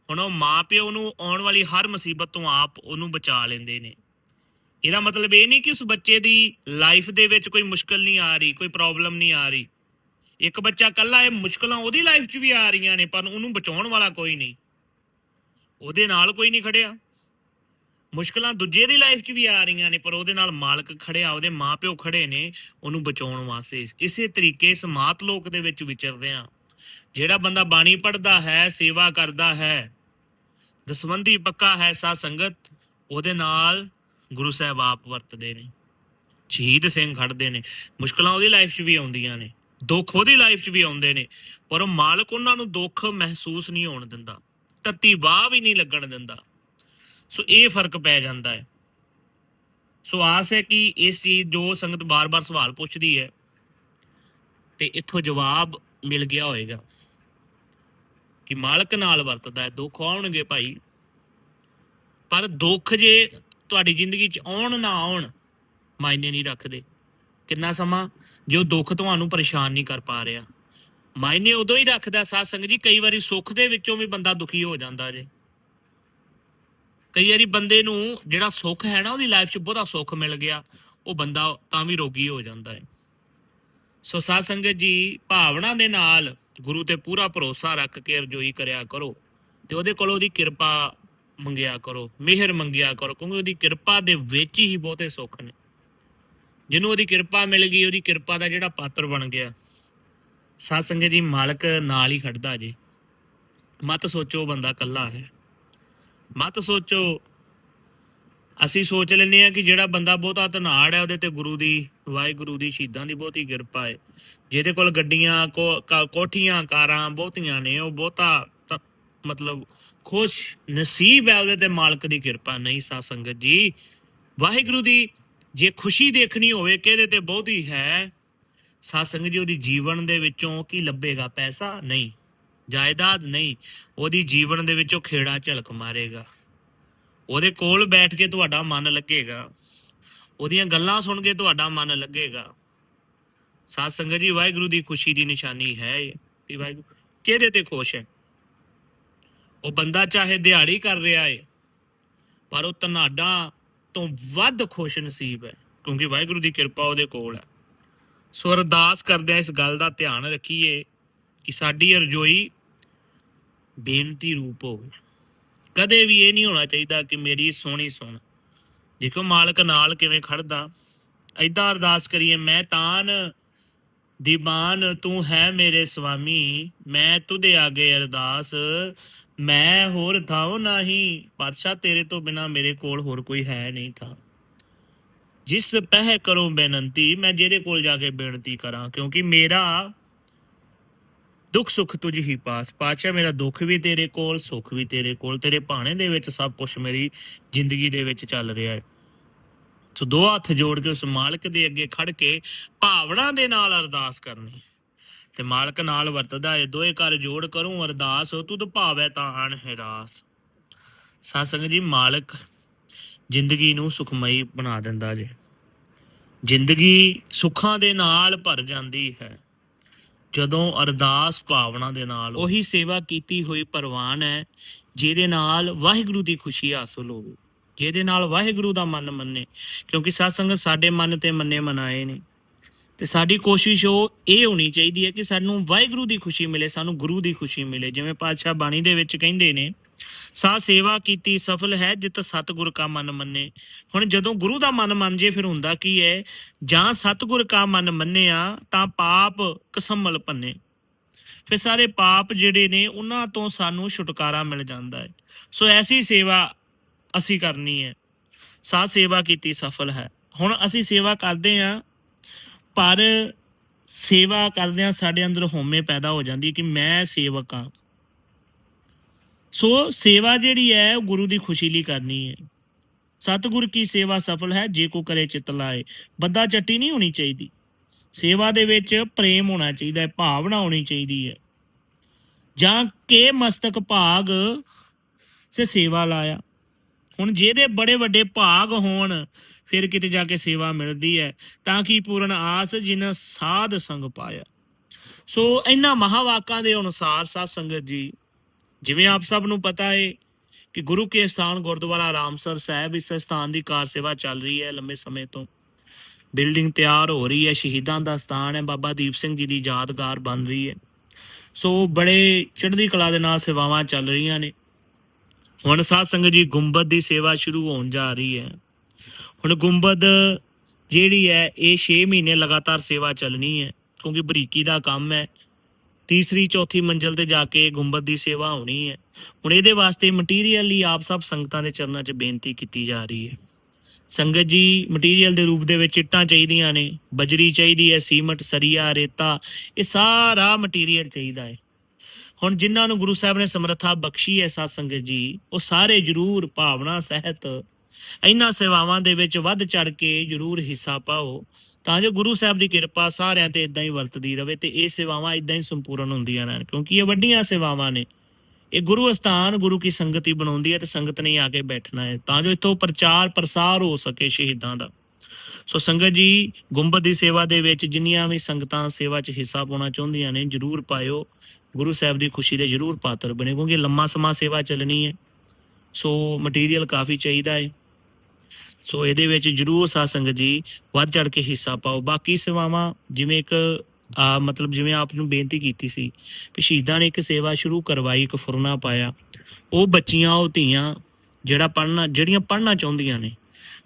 ਹੁਣ ਉਹ ਮਾਂ ਪਿਓ ਨੂੰ ਆਉਣ ਵਾਲੀ ਹਰ ਮੁਸੀਬਤ ਤੋਂ ਆਪ ਉਹਨੂੰ ਬਚਾ ਲੈਂਦੇ ਨੇ। ਇਹਦਾ ਮਤਲਬ ਇਹ ਨਹੀਂ ਕਿ ਉਸ ਬੱਚੇ ਦੀ ਲਾਈਫ ਦੇ ਵਿੱਚ ਕੋਈ ਮੁਸ਼ਕਲ ਨਹੀਂ ਆ ਰਹੀ, ਕੋਈ ਪ੍ਰੋਬਲਮ ਨਹੀਂ ਆ ਰਹੀ। ਇੱਕ ਬੱਚਾ ਕੱਲਾ, ਇਹ ਮੁਸ਼ਕਲਾਂ ਉਹਦੀ ਲਾਈਫ 'ਚ ਵੀ ਆ ਰਹੀਆਂ ਨੇ, ਪਰ ਉਹਨੂੰ ਬਚਾਉਣ ਵਾਲਾ ਕੋਈ ਨਹੀਂ। ਉਹਦੇ ਨਾਲ ਕੋਈ ਨਹੀਂ ਖੜਿਆ। ਮੁਸ਼ਕਲਾਂ ਦੂਜੇ ਦੀ ਲਾਈਫ 'ਚ ਵੀ ਆ ਰਹੀਆਂ ਨੇ, ਪਰ ਉਹਦੇ ਨਾਲ ਮਾਲਕ ਖੜਿਆ, ਉਹਦੇ ਮਾਪਿਓ ਖੜੇ ਨੇ, ਉਹਨੂੰ ਬਚਾਉਣ ਵਾਸਤੇ। ਇਸੇ ਤਰੀਕੇ ਸਮਾਤ ਲੋਕ ਦੇ ਵਿੱਚ ਵਿਚਰਦੇ ਆ ਜਿਹੜਾ ਬੰਦਾ ਬਾਣੀ ਪੜ੍ਹਦਾ ਹੈ, ਸੇਵਾ ਕਰਦਾ ਹੈ ਦਸਵੰਦੀ ਪੱਕਾ ਹੈ ਸਾ ਸੰਗਤ, ਉਹਦੇ ਨਾਲ ਗੁਰੂ ਸਾਹਿਬ ਆਪ ਵਰਤਦੇ ਨੇ। ਸ਼ਹੀਦ ਸਿੰਘ ਖੜਦੇ ਨੇ। ਮੁਸ਼ਕਲਾਂ ਉਹਦੀ ਲਾਈਫ 'ਚ ਵੀ ਆਉਂਦੀਆਂ ਨੇ। ਦੁੱਖ ਉਹਦੀ ਲਾਈਫ 'ਚ ਵੀ ਆਉਂਦੇ ਨੇ, ਪਰ ਉਹ ਮਾਲਕ ਉਹਨਾਂ ਨੂੰ ਦੁੱਖ ਮਹਿਸੂਸ ਨਹੀਂ ਹੋਣ ਦਿੰਦਾ, ਤਤੀ ਵਾਹ ਵੀ ਨਹੀਂ ਲੱਗਣ ਦਿੰਦਾ। ਸੋ ਇਹ ਫ਼ਰਕ ਪੈ ਜਾਂਦਾ ਹੈ। ਸੋ ਆਸ ਹੈ ਕਿ ਇਸ ਚੀਜ਼ ਜੋ ਸੰਗਤ ਬਾਰ-ਬਾਰ ਸਵਾਲ ਪੁੱਛਦੀ ਹੈ, ਤੇ ਇੱਥੋਂ ਜਵਾਬ ਮਿਲ ਗਿਆ ਹੋਏਗਾ ਕਿ ਮਾਲਕ ਨਾਲ ਵਰਤਦਾ ਹੈ, ਦੁੱਖ ਆਉਣਗੇ ਭਾਈ। ਪਰ ਦੁੱਖ ਜੇ ਤੁਹਾਡੀ ਜ਼ਿੰਦਗੀ 'ਚ ਆਉਣ ਨਾ ਆਉਣ, ਮਾਇਨੇ ਨਹੀਂ ਰੱਖਦੇ। ਕਿੰਨਾ ਸਮਾਂ ਜੋ ਦੁੱਖ ਤੁਹਾਨੂੰ ਪਰੇਸ਼ਾਨ ਨਹੀਂ ਕਰ ਪਾ ਰਿਹਾ। ਮਾਇਨੇ ਉਦੋਂ ਹੀ ਰੱਖਦਾ ਸਾਧ ਸੰਗਤ ਜੀ, ਕਈ ਵਾਰੀ ਸੁੱਖ ਦੇ ਵਿੱਚੋਂ ਵੀ ਬੰਦਾ ਦੁਖੀ ਹੋ ਜਾਂਦਾ ਜੇ। ਕਈ ਵਾਰੀ ਬੰਦੇ ਨੂੰ ਜਿਹੜਾ ਸੁੱਖ ਹੈ ਨਾ, ਉਹਦੀ ਲਾਈਫ 'ਚ ਬਹੁਤਾ ਸੁੱਖ ਮਿਲ ਗਿਆ, ਉਹ ਬੰਦਾ ਤਾਂ ਵੀ ਰੋਗੀ ਹੋ ਜਾਂਦਾ ਹੈ। ਸੋ ਸਾਧ ਸੰਗਤ ਜੀ, ਭਾਵਨਾ ਦੇ ਨਾਲ ਗੁਰੂ ਤੇ ਪੂਰਾ ਭਰੋਸਾ ਰੱਖ ਕੇ ਅਰਜ਼ੋਈ ਕਰਿਆ ਕਰੋ ਤੇ ਉਹਦੇ ਕੋਲ ਉਹਦੀ ਕਿਰਪਾ ਮੰਗਿਆ ਕਰੋ, ਮਿਹਰ ਮੰਗਿਆ ਕਰੋ, ਕਿਉਂਕਿ ਉਹਦੀ ਕਿਰਪਾ ਦੇ ਵਿੱਚ ਹੀ ਬਹੁਤੇ ਸੁੱਖ ਨੇ। ਜਿਹਨੂੰ ਉਹਦੀ ਕਿਰਪਾ ਮਿਲ ਗਈ, ਉਹਦੀ ਕਿਰਪਾ ਦਾ ਜਿਹੜਾ ਪਾਤਰ ਬਣ ਗਿਆ। ਸਾਧ ਸੰਗਤ ਜੀ, ਮਾਲਕ ਨਾਲ ਹੀ ਖੜਦਾ ਜੀ। ਮਤ ਸੋਚੋ ਬੰਦਾ ਕੱਲਾ ਹੈ। ਮਤ ਸੋਚੋ। ਅਸੀਂ ਸੋਚ ਲੈਂਦੇ ਆ ਕਿ ਜਿਹੜਾ ਬੰਦਾ ਬਹੁਤਾ ਧਨਾੜ ਹੈ, ਉਹਦੇ ਤੇ ਗੁਰੂ ਦੀ, ਵਾਹਿਗੁਰੂ ਦੀ ਸ਼ਹੀਦਾਂ ਦੀ ਬਹੁਤੀ ਕਿਰਪਾ ਹੈ। ਜਿਹਦੇ ਕੋਲ ਗੱਡੀਆਂ ਕੋਠੀਆਂ, ਕਾਰਾਂ ਬਹੁਤੀਆਂ ਨੇ, ਉਹ ਬਹੁਤਾ ਮਤਲਬ ਖੁਸ਼ ਨਸੀਬ ਹੈ, ਉਹਦੇ ਤੇ ਮਾਲਕ ਦੀ ਕਿਰਪਾ ਨਹੀਂ। ਸਾ ਸੰਗਤ ਜੀ, ਵਾਹਿਗੁਰੂ ਦੀ ਜੇ ਖੁਸ਼ੀ ਦੇਖਣੀ ਹੋਵੇ, ਕਿਹਦੇ ਤੇ ਬਹੁਤੀ ਹੈ? ਸਾਸੰਗ ਜੀ, ਉਹਦੀ ਜੀਵਨ ਦੇ ਵਿੱਚੋਂ ਕੀ ਲੱਭੇਗਾ? ਪੈਸਾ? ਨਹੀਂ। ਜਾਇਦਾਦ? ਨਹੀਂ। ਉਹਦੀ ਜੀਵਨ ਦੇ ਵਿੱਚੋਂ ਖੇੜਾ ਝਲਕ ਮਾਰੇਗਾ। ਉਹਦੇ ਕੋਲ ਬੈਠ ਕੇ ਤੁਹਾਡਾ ਮਨ ਲੱਗੇਗਾ। ਉਹਦੀਆਂ ਗੱਲਾਂ ਸੁਣ ਕੇ ਤੁਹਾਡਾ ਮਨ ਲੱਗੇਗਾ। ਸਾਧ ਸੰਗਤ ਜੀ, ਵਾਹਿਗੁਰੂ ਦੀ ਖੁਸ਼ੀ ਦੀ ਨਿਸ਼ਾਨੀ ਹੈ ਵੀ ਵਾਹਿਗੁਰੂ ਕਿਹਦੇ ਤੇ ਖੁਸ਼ ਹੈ? ਉਹ ਬੰਦਾ ਚਾਹੇ ਦਿਹਾੜੀ ਕਰ ਰਿਹਾ ਏ ਪਰ ਉਹ ਤਨਾਡਾ ਤੋਂ ਵੱਧ ਖੁਸ਼ ਨਸੀਬ ਹੈ, ਕਿਉਂਕਿ ਵਾਹਿਗੁਰੂ ਦੀ ਕਿਰਪਾ ਉਹਦੇ ਕੋਲ ਹੈ। ਸੋ ਅਰਦਾਸ ਕਰਦੇ ਆ ਇਸ ਗੱਲ ਦਾ ਧਿਆਨ ਰੱਖੀਏ ਕਿ ਸਾਡੀ ਅਰਜ਼ੋਈ ਬੇਨਤੀ ਰੂਪ ਹੋਵੇ। ਕਦੇ ਵੀ ਇਹ ਨਹੀਂ ਹੋਣਾ ਚਾਹੀਦਾ ਕਿ ਮੇਰੀ ਸੋਹਣੀ ਸੁਣ। ਦੇਖੋ ਮਾਲਕ ਨਾਲ ਕਿਵੇਂ ਖੜਦਾ। ਐਦਾਂ ਅਰਦਾਸ ਕਰੀਏ, ਮੈਂ ਤਾਨ ਦੀਵਾਨ ਤੂੰ ਹੈ ਮੇਰੇ ਸੁਆਮੀ ਮੈਂ ਤੁਧੇ ਆਗੇ ਅਰਦਾਸ ਮੈਂ ਹੋਰ ਥਾਉ ਨਹੀਂ, ਪਾਤਸ਼ਾਹ ਤੇਰੇ ਤੋਂ ਬਿਨਾ ਮੇਰੇ ਕੋਲ ਹੋਰ ਕੋਈ ਹੈ ਨਹੀਂ ਥਾ ਜਿਸ ਪਹਿ ਕਰੂੰ ਬੇਨੰਤੀ, ਮੈਂ ਜਿਹਦੇ ਕੋਲ ਜਾ ਕੇ ਬੇਨਤੀ ਕਰਾਂ, ਕਿਉਂਕਿ ਮੇਰਾ ਦੁੱਖ ਸੁੱਖ ਤੁਝ ਹੀ ਪਾਸ। ਪਾਤਸ਼ਾਹ, ਮੇਰਾ ਦੁੱਖ ਵੀ ਤੇਰੇ ਕੋਲ, ਸੁੱਖ ਵੀ ਤੇਰੇ ਕੋਲ, ਤੇਰੇ ਭਾਣੇ ਦੇ ਵਿੱਚ ਸਭ ਕੁਝ ਮੇਰੀ ਜ਼ਿੰਦਗੀ ਦੇ ਵਿੱਚ ਚੱਲ ਰਿਹਾ ਹੈ। ਸੋ ਦੋ ਹੱਥ ਜੋੜ ਕੇ ਉਸ ਮਾਲਕ ਦੇ ਅੱਗੇ ਖੜ ਕੇ ਭਾਵਨਾ ਦੇ ਨਾਲ ਅਰਦਾਸ ਕਰਨੀ। ਤੇ ਮਾਲਕ ਨਾਲ ਵਰਤਦਾ ਏ, ਦੋਏ ਕਰ ਜੋੜ ਕਰੂੰ ਅਰਦਾਸ, ਤੁਧ ਭਾਵੈ ਤਾਂ ਅਣ ਹਿਰਾਸ ਸਾਸੰਗ ਜੀ, ਮਾਲਕ ਜ਼ਿੰਦਗੀ ਨੂੰ ਸੁਖਮਈ ਬਣਾ ਦਿੰਦਾ ਜੇ। ਜ਼ਿੰਦਗੀ ਸੁੱਖਾਂ ਦੇ ਨਾਲ ਭਰ ਜਾਂਦੀ ਹੈ, ਜਦੋਂ ਅਰਦਾਸ ਭਾਵਨਾ ਦੇ ਨਾਲ ਉਹੀ ਸੇਵਾ ਕੀਤੀ ਹੋਈ ਪਰਵਾਨ ਹੈ, ਜਿਹਦੇ ਨਾਲ ਵਾਹਿਗੁਰੂ ਦੀ ਖੁਸ਼ੀ ਹਾਸਲ ਹੋਵੇ। ਜਿਹਦੇ ਨਾਲ ਵਾਹਿਗੁਰੂ ਦਾ ਮਨ ਮੰਨੇ, ਕਿਉਂਕਿ ਸਾਧ ਸੰਗਤ ਸਾਡੇ ਮਨ ਤੇ ਮੰਨੇ ਮਨਾਏ ਨੇ। ਤੇ ਸਾਡੀ ਕੋਸ਼ਿਸ਼ ਉਹ ਇਹ ਹੋਣੀ ਚਾਹੀਦੀ ਹੈ ਕਿ ਸਾਨੂੰ ਵਾਹਿਗੁਰੂ ਦੀ ਖੁਸ਼ੀ ਮਿਲੇ, ਸਾਨੂੰ ਗੁਰੂ ਦੀ ਖੁਸ਼ੀ ਮਿਲੇ। ਜਿਵੇਂ ਪਾਤਸ਼ਾਹ ਬਾਣੀ ਦੇ ਵਿੱਚ ਕਹਿੰਦੇ ਨੇ ਸਾ ਸੇਵਾ ਕੀਤੀ ਸਫਲ ਹੈ ਜਿਤ ਸਤਿਗੁਰ ਕਾ ਮਨ ਮੰਨੇ। ਹੁਣ ਜਦੋਂ ਗੁਰੂ ਦਾ ਮਨ ਮੰਨ ਜੇ ਫਿਰ ਹੁੰਦਾ ਕੀ ਹੈ? ਜਾਂ ਸਤਿਗੁਰ ਕਾ ਮਨ ਮੰਨਿਆ ਤਾਂ ਪਾਪ ਕਸਮਲ ਪੰਨੇ। ਫਿਰ ਸਾਰੇ ਪਾਪ ਜਿਹੜੇ ਨੇ ਉਹਨਾਂ ਤੋਂ ਸਾਨੂੰ ਛੁਟਕਾਰਾ ਮਿਲ ਜਾਂਦਾ ਹੈ। ਸੋ ਐਸੀ ਸੇਵਾ ਅਸੀਂ ਕਰਨੀ ਹੈ। ਸਾ ਸੇਵਾ ਕੀਤੀ ਸਫਲ ਹੈ। ਹੁਣ ਅਸੀਂ ਸੇਵਾ ਕਰਦੇ ਆਂ ਪਰ ਸੇਵਾ ਕਰਦਿਆਂ ਸਾਡੇ ਅੰਦਰ ਹਉਮੈ ਪੈਦਾ ਹੋ ਜਾਂਦੀ ਹੈ ਕਿ ਮੈਂ ਸੇਵਕ ਹਾਂ। ਸੋ ਸੇਵਾ ਜਿਹੜੀ ਹੈ, ਉਹ ਗੁਰੂ ਦੀ ਖੁਸ਼ੀ ਲਈ ਕਰਨੀ ਹੈ। ਸਤਿਗੁਰ ਕੀ ਸੇਵਾ ਸਫਲ ਹੈ? ਜੇ ਕੋ ਕਰੇ ਚਿਤ ਲਾਏ। ਬੱਦਾ ਚੱਟੀ ਨਹੀਂ ਹੋਣੀ ਚਾਹੀਦੀ। ਸੇਵਾ ਦੇ ਵਿੱਚ ਪ੍ਰੇਮ ਹੋਣਾ ਚਾਹੀਦਾ ਹੈ, ਭਾਵਨਾ ਹੋਣੀ ਚਾਹੀਦੀ ਹੈ। ਜਾਂ ਕੇ ਮਸਤਕ ਭਾਗ ਸੇ ਸੇਵਾ ਲਾਇਆ। ਹੁਣ ਜਿਹਦੇ ਬੜੇ ਵੱਡੇ ਭਾਗ ਹੋਣ, ਫਿਰ ਕਿਤੇ ਜਾ ਕੇ ਸੇਵਾ ਮਿਲਦੀ ਹੈ, ਤਾਂ ਕਿ ਪੂਰਨ ਆਸ ਜਿਨ ਸਾਧ ਸੰਗ ਪਾਇਆ। ਸੋ ਇਹਨਾਂ ਮਹਾਵਾਕਾਂ ਦੇ ਅਨੁਸਾਰ ਸਾਧ ਸੰਗਤ ਜੀ, ਜਿਵੇਂ ਆਪ ਸਭ ਨੂੰ ਪਤਾ ਹੈ ਕਿ ਗੁਰੂ ਕੇ ਸਥਾਨ ਗੁਰਦੁਆਰਾ ਰਾਮਸਰ ਸਾਹਿਬ ਇਸ ਸਥਾਨ ਦੀ ਕਾਰ ਸੇਵਾ ਚੱਲ ਰਹੀ ਹੈ ਲੰਮੇ ਸਮੇਂ ਤੋਂ। ਬਿਲਡਿੰਗ ਤਿਆਰ ਹੋ ਰਹੀ ਹੈ, ਸ਼ਹੀਦਾਂ ਦਾ ਸਥਾਨ ਹੈ, ਬਾਬਾ ਦੀਪ ਸਿੰਘ ਜੀ ਦੀ ਯਾਦਗਾਰ ਬਣ ਰਹੀ ਹੈ। ਸੋ ਬੜੇ ਚੜ੍ਹਦੀ ਕਲਾ ਦੇ ਨਾਲ ਸੇਵਾਵਾਂ ਚੱਲ ਰਹੀਆਂ ਨੇ। ਹੁਣ ਸਾਧ ਸੰਗਤ ਜੀ, ਗੁੰਬਦ ਦੀ ਸੇਵਾ ਸ਼ੁਰੂ ਹੋਣ ਜਾ ਰਹੀ ਹੈ। ਹੁਣ ਗੁੰਬਦ ਜਿਹੜੀ ਹੈ, ਇਹ 6 ਮਹੀਨੇ ਲਗਾਤਾਰ ਸੇਵਾ ਚੱਲਣੀ ਹੈ, ਕਿਉਂਕਿ ਬਰੀਕੀ ਦਾ ਕੰਮ ਹੈ। ਤੀਸਰੀ, ਚੌਥੀ ਮੰਜ਼ਲ ਤੇ ਜਾ ਕੇ ਗੁੰਬਦ ਦੀ ਸੇਵਾ ਹੋਣੀ ਹੈ। ਹੁਣ ਇਹਦੇ ਵਾਸਤੇ ਮਟੀਰੀਅਲ ਲਈ ਆਪ ਸਭ ਸੰਗਤਾਂ ਦੇ ਚਰਨਾਂ 'ਚ ਬੇਨਤੀ ਕੀਤੀ ਜਾ ਰਹੀ ਹੈ। ਸੰਗਤ ਜੀ ਮਟੀਰੀਅਲ ਦੇ ਰੂਪ ਦੇ ਵਿੱਚ ਇੱਟਾਂ ਚਾਹੀਦੀਆਂ ਨੇ, ਬਜਰੀ ਚਾਹੀਦੀ ਹੈ, ਸੀਮਟ, ਸਰੀਆ, ਰੇਤਾ, ਇਹ ਸਾਰਾ ਮਟੀਰੀਅਲ ਚਾਹੀਦਾ ਹੈ। ਹੁਣ ਜਿਨ੍ਹਾਂ ਨੂੰ ਗੁਰੂ ਸਾਹਿਬ ਨੇ ਸਮਰੱਥਾ ਬਖਸ਼ੀ ਹੈ ਸਾਧ ਸੰਗਤ ਜੀ, ਉਹ ਸਾਰੇ ਜਰੂਰ ਭਾਵਨਾ ਸਹਿਤ ਇਹਨਾਂ ਸੇਵਾਵਾਂ ਦੇ ਵਿੱਚ ਵੱਧ ਚੜ ਕੇ ਜਰੂਰ ਹਿੱਸਾ ਪਾਓ, ਤਾਂ ਜੋ ਗੁਰੂ ਸਾਹਿਬ ਦੀ ਕਿਰਪਾ ਸਾਰਿਆਂ ਤੇ ਇਦਾਂ ਹੀ ਵਰਤਦੀ ਰਹੇ ਤੇ ਇਹ ਸੇਵਾਵਾਂ ਇਦਾਂ ਹੀ ਸੰਪੂਰਨ ਹੁੰਦੀਆਂ ਰਹਿਣ, ਕਿਉਂਕਿ ਇਹ ਵੱਡੀਆਂ ਸੇਵਾਵਾਂ ਨੇ। ਇਹ ਗੁਰੂ ਅਸਥਾਨ, ਗੁਰੂ ਕੀ ਸੰਗਤੀ ਬਣਾਉਂਦੀ ਹੈ ਤੇ ਸੰਗਤ ਨੇ ਆ ਕੇ ਬੈਠਣਾ ਹੈ, ਤਾਂ ਜੋ ਇਤੋਂ ਪ੍ਰਚਾਰ ਪ੍ਰਸਾਰ ਹੋ ਸਕੇ ਸ਼ਹੀਦਾਂ ਦਾ। ਸੋ ਸੰਗਤ ਜੀ, ਗੁੰਬਦ ਦੀ ਸੇਵਾ ਦੇ ਵਿੱਚ ਜਿੰਨੀਆਂ ਵੀ ਸੰਗਤਾਂ ਸੇਵਾ 'ਚ ਹਿੱਸਾ ਪਾਉਣਾ ਚਾਹੁੰਦੀਆਂ ਨੇ, ਜਰੂਰ ਪਾਇਓ। ਗੁਰੂ ਸਾਹਿਬ ਦੀ ਖੁਸ਼ੀ ਦੇ ਜਰੂਰ ਪਾਤਰ ਬਣੇ, ਕਿਉਂਕਿ ਲੰਮਾ ਸਮਾਂ ਸੇਵਾ ਚੱਲਣੀ ਹੈ। ਸੋ ਮਟੀਰੀਅਲ ਕਾਫੀ ਚਾਹੀਦਾ ਹੈ। ਸੋ ਇਹਦੇ ਵਿੱਚ ਜਰੂਰ ਸਾਧ ਸੰਗਤ ਜੀ, ਵੱਧ ਚੜ ਕੇ ਹਿੱਸਾ ਪਾਓ। ਬਾਕੀ ਸੇਵਾਵਾਂ, ਜਿਵੇਂ ਇੱਕ, ਆ ਮਤਲਬ ਜਿਵੇਂ ਆਪ ਨੂੰ ਬੇਨਤੀ ਕੀਤੀ ਸੀ ਵੀ ਸ਼ਹੀਦਾਂ ਨੇ ਇੱਕ ਸੇਵਾ ਸ਼ੁਰੂ ਕਰਵਾਈ, ਇੱਕ ਫੁਰਨਾ ਪਾਇਆ। ਉਹ ਬੱਚੀਆਂ, ਉਹ ਧੀਆਂ, ਜਿਹੜਾ ਪੜਨਾ ਜਿਹੜੀਆਂ ਪੜਨਾ ਚਾਹੁੰਦੀਆਂ ਨੇ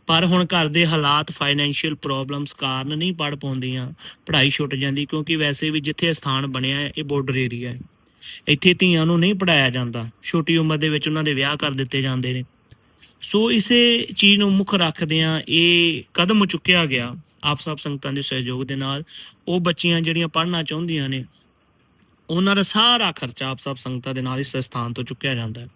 ਪਰ ਹੁਣ ਘਰ ਦੇ ਹਾਲਾਤ ਫਾਈਨੈਂਸ਼ੀਅਲ ਪ੍ਰੋਬਲਮਸ ਕਾਰਨ ਨਹੀਂ ਪੜ ਪਾਉਂਦੀਆਂ, ਪੜ੍ਹਾਈ ਛੁੱਟ ਜਾਂਦੀ ਕਿਉਂਕਿ ਵੈਸੇ ਵੀ ਜਿੱਥੇ ਸਥਾਨ ਬਣਿਆ ਹੈ, ਇਹ ਬਾਰਡਰ ਏਰੀਆ ਹੈ। ਇੱਥੇ ਧੀਆਂ ਨੂੰ ਨਹੀਂ ਪੜਾਇਆ ਜਾਂਦਾ, ਛੋਟੀ ਉਮਰ ਦੇ ਵਿੱਚ ਉਹਨਾਂ ਦੇ ਵਿਆਹ ਕਰ ਦਿੱਤੇ ਜਾਂਦੇ ਨੇ। ਸੋ ਇਸੇ ਚੀਜ਼ ਨੂੰ ਮੁੱਖ ਰੱਖਦਿਆਂ ਇਹ ਕਦਮ ਚੁੱਕਿਆ ਗਿਆ, ਆਪ ਸਭ ਸੰਗਤਾਂ ਦੇ ਸਹਿਯੋਗ ਦੇ ਨਾਲ। ਉਹ ਬੱਚੀਆਂ ਜਿਹੜੀਆਂ ਪੜ੍ਹਨਾ ਚਾਹੁੰਦੀਆਂ ਨੇ, ਉਹਨਾਂ ਦਾ ਸਾਰਾ ਖਰਚਾ ਆਪ ਸਭ ਸੰਗਤਾਂ ਦੇ ਨਾਲ ਇਸ ਸੰਸਥਾਨ ਤੋਂ ਚੁੱਕਿਆ ਜਾਂਦਾ ਹੈ।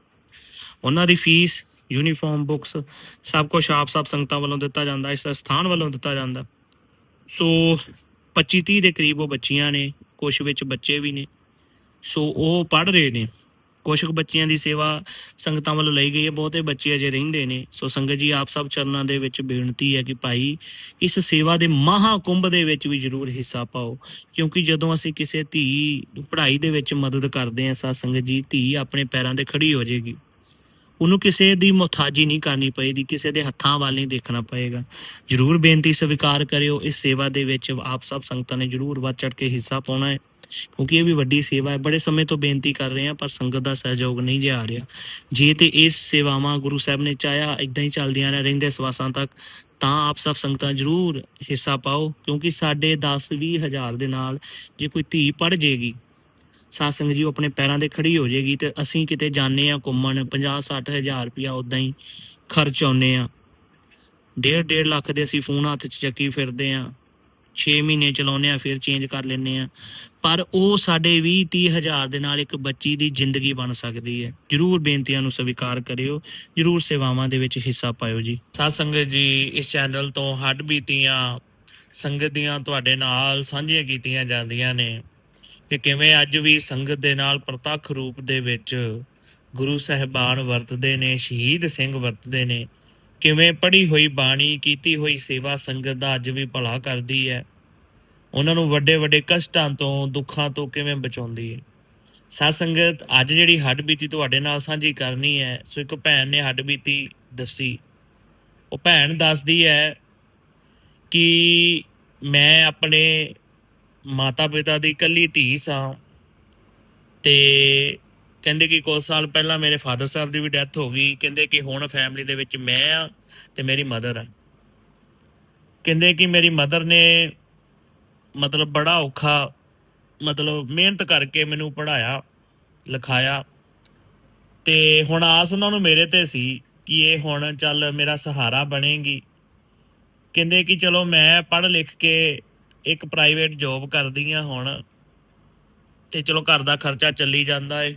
ਉਹਨਾਂ ਦੀ ਫੀਸ ਯੂਨੀਫਾਰਮ ਬੁੱਕਸ ਸਭ ਕੁਝ ਆਪ ਸਭ ਸੰਗਤਾਂ ਵੱਲੋਂ ਦਿੱਤਾ ਜਾਂਦਾ, ਇਸ ਸੰਸਥਾਨ ਵੱਲੋਂ ਦਿੱਤਾ ਜਾਂਦਾ। ਸੋ 25 30 ਦੇ ਕਰੀਬ ਉਹ ਬੱਚੀਆਂ ਨੇ ਕੁਝ ਵਿੱਚ ਬੱਚੇ ਵੀ ਨੇ। ਸੋ ਉਹ ਪੜ੍ਹ ਰਹੇ ਨੇ। ਕੁਝ ਕੁ ਬੱਚਿਆਂ ਦੀ ਸੇਵਾ ਸੰਗਤਾਂ ਵੱਲੋਂ ਲਈ ਗਈ ਹੈ, ਬਹੁਤੇ ਬੱਚੇ ਅਜੇ ਰਹਿੰਦੇ ਨੇ। ਸੋ ਸੰਗਤ ਜੀ ਆਪ ਸਭ ਚਰਨਾਂ ਦੇ ਵਿੱਚ ਬੇਨਤੀ ਹੈ ਕਿ ਭਾਈ ਇਸ ਸੇਵਾ ਦੇ ਮਹਾਕੁੰਭ ਦੇ ਵਿੱਚ ਵੀ ਜ਼ਰੂਰ ਹਿੱਸਾ ਪਾਓ। ਕਿਉਂਕਿ ਜਦੋਂ ਅਸੀਂ ਕਿਸੇ ਧੀ ਪੜ੍ਹਾਈ ਦੇ ਵਿੱਚ ਮਦਦ ਕਰਦੇ ਹਾਂ, ਸਾਧ ਸੰਗਤ ਜੀ, ਧੀ ਆਪਣੇ ਪੈਰਾਂ ਤੇ ਖੜੀ ਹੋ ਜਾਏਗੀ ਉਹਨੂੰ ਕਿਸੇ ਦੀ ਮੁਹਤਾਜੀ ਨਹੀਂ ਕਰਨੀ ਪਏਗੀ, ਕਿਸੇ ਦੇ ਹੱਥਾਂ ਵੱਲ ਨਹੀਂ ਦੇਖਣਾ ਪਏਗਾ। ਜਰੂਰ ਬੇਨਤੀ ਸਵੀਕਾਰ ਕਰਿਓ, ਇਸ ਸੇਵਾ ਦੇ ਵਿੱਚ ਆਪ ਸਭ ਸੰਗਤਾਂ ਨੇ ਜਰੂਰ ਵੱਧ ਚੜ ਕੇ ਹਿੱਸਾ ਪਾਉਣਾ ਹੈ, ਕਿਉਂਕਿ ਇਹ ਵੀ ਵੱਡੀ ਸੇਵਾ ਹੈ। ਬੜੇ ਸਮੇਂ ਤੋਂ ਬੇਨਤੀ ਕਰ ਰਹੇ ਹਾਂ, ਪਰ ਸੰਗਤ ਦਾ ਸਹਿਯੋਗ ਨਹੀਂ ਜੇ ਆ ਰਿਹਾ। ਜੇ ਤੇ ਇਹ ਸੇਵਾਵਾਂ ਗੁਰੂ ਸਾਹਿਬ ਨੇ ਚਾਹਿਆ ਇਦਾਂ ਹੀ ਚੱਲਦੀਆਂ ਰਹਿ ਰਹਿੰਦੇ ਸਵਾਸਾਂ ਤੱਕ, ਤਾਂ ਆਪ ਸਭ ਸੰਗਤਾਂ ਜਰੂਰ ਹਿੱਸਾ ਪਾਓ, ਕਿਉਂਕਿ ਸਾਡੇ 10 20 ਹਜ਼ਾਰ ਦੇ ਨਾਲ ਜੇ ਕੋਈ ਧੀ ਪੜ ਜੇਗੀ ਸਾਧ ਜੀ, ਉਹ ਆਪਣੇ ਪੈਰਾਂ ਤੇ ਖੜੀ ਹੋ ਜਾਏਗੀ ਤੇ ਅਸੀਂ ਕਿਤੇ ਜਾਣੇ ਆ ਘੁੰਮਣ 50 60 ਹਜ਼ਾਰ ਰੁਪਇਆ ਉਦਾਂ ਹੀ ਖਰਚ ਆਉਨੇ ਆ ਡੇਢ ਡੇਢ ਲੱਖ ਦੇ ਅਸੀਂ ਫੋਨ ਹੱਥ 'ਚ ਚੱਕੀ ਫਿਰਦੇ ਆ 6 ਮਹੀਨੇ ਚਲਾਉਨੇ ਆ ਫਿਰ ਚੇਂਜ ਕਰ ਲੈਨੇ ਆ ਪਰ ਉਹ ਸਾਡੇ 20 30 ਹਜ਼ਾਰ ਦੇ ਨਾਲ ਇੱਕ ਬੱਚੀ ਦੀ ਜ਼ਿੰਦਗੀ ਬਣ ਸਕਦੀ ਹੈ। ਜਰੂਰ ਬੇਨਤੀਆਂ ਨੂੰ ਸਵੀਕਾਰ ਕਰਿਓ, ਜਰੂਰ ਸੇਵਾਵਾਂ ਦੇ ਵਿੱਚ ਹਿੱਸਾ ਪਾਇਓ ਜੀ। ਸਾਧ ਸੰਗਤ ਜੀ, ਇਸ ਚੈਨਲ ਤੋਂ ਹੱਡ ਬੀਤੀਆਂ ਸੰਗਤ ਦੀਆਂ ਤੁਹਾਡੇ ਨਾਲ ਸਾਂਝੀਆਂ ਕੀਤੀਆਂ ਜਾਂਦੀਆਂ ਨੇ। ਕਿ ਕਿਵੇਂ ਅੱਜ ਵੀ ਸੰਗਤ ਦੇ ਨਾਲ ਪ੍ਰਤੱਖ ਰੂਪ ਦੇ ਵਿੱਚ ਗੁਰੂ ਸਾਹਿਬਾਨ ਵਰਤਦੇ ਨੇ, ਸ਼ਹੀਦ ਸਿੰਘ ਵਰਤਦੇ ਨੇ, ਕਿਵੇਂ ਪੜ੍ਹੀ ਹੋਈ ਬਾਣੀ, ਕੀਤੀ ਹੋਈ ਸੇਵਾ ਸੰਗਤ ਦਾ ਅੱਜ ਵੀ ਭਲਾ ਕਰਦੀ ਹੈ। ਉਹਨਾਂ ਨੂੰ ਵੱਡੇ ਵੱਡੇ ਕਸ਼ਟਾਂ ਤੋਂ, ਦੁੱਖਾਂ ਤੋਂ ਕਿਵੇਂ ਬਚਾਉਂਦੀ ਹੈ। ਸਾਧ ਸੰਗਤ, ਅੱਜ ਜਿਹੜੀ ਹੱਡ ਬੀਤੀ ਤੁਹਾਡੇ ਨਾਲ ਸਾਂਝੀ ਕਰਨੀ ਹੈ, ਸੋ ਇੱਕ ਭੈਣ ਨੇ ਹੱਡ ਬੀਤੀ ਦੱਸੀ। ਉਹ ਭੈਣ ਦੱਸਦੀ ਹੈ ਕਿ ਮੈਂ ਆਪਣੇ ਮਾਤਾ ਪਿਤਾ ਦੀ ਇਕੱਲੀ ਧੀ ਸਾਂ ਤੇ ਕਹਿੰਦੇ ਕਿ ਕੁਝ ਸਾਲ ਪਹਿਲਾਂ ਮੇਰੇ ਫਾਦਰ ਸਾਹਿਬ ਦੀ ਵੀ ਡੈਥ ਹੋ ਗਈ। ਕਹਿੰਦੇ ਕਿ ਹੁਣ ਫੈਮਿਲੀ ਦੇ ਵਿੱਚ ਮੈਂ ਆ ਤੇ ਮੇਰੀ ਮਦਰ ਆ। ਕਹਿੰਦੇ ਕਿ ਮੇਰੀ ਮਦਰ ਨੇ ਮਤਲਬ ਬੜਾ ਔਖਾ, ਮਤਲਬ ਮਿਹਨਤ ਕਰਕੇ ਮੈਨੂੰ ਪੜਾਇਆ ਲਿਖਾਇਆ ਤੇ ਹੁਣ ਆਸ ਉਹਨਾਂ ਨੂੰ ਮੇਰੇ ਤੇ ਸੀ ਕਿ ਇਹ ਹੁਣ ਚੱਲ ਮੇਰਾ ਸਹਾਰਾ ਬਣੇਗੀ। ਕਹਿੰਦੇ ਕਿ ਚਲੋ ਮੈਂ ਪੜ੍ਹ ਲਿਖ ਕੇ ਇੱਕ ਪ੍ਰਾਈਵੇਟ ਜੌਬ ਕਰਦੀ ਆ ਹੁਣ ਤੇ ਚਲੋ ਘਰ ਦਾ ਖਰਚਾ ਚੱਲੀ ਜਾਂਦਾ ਏ।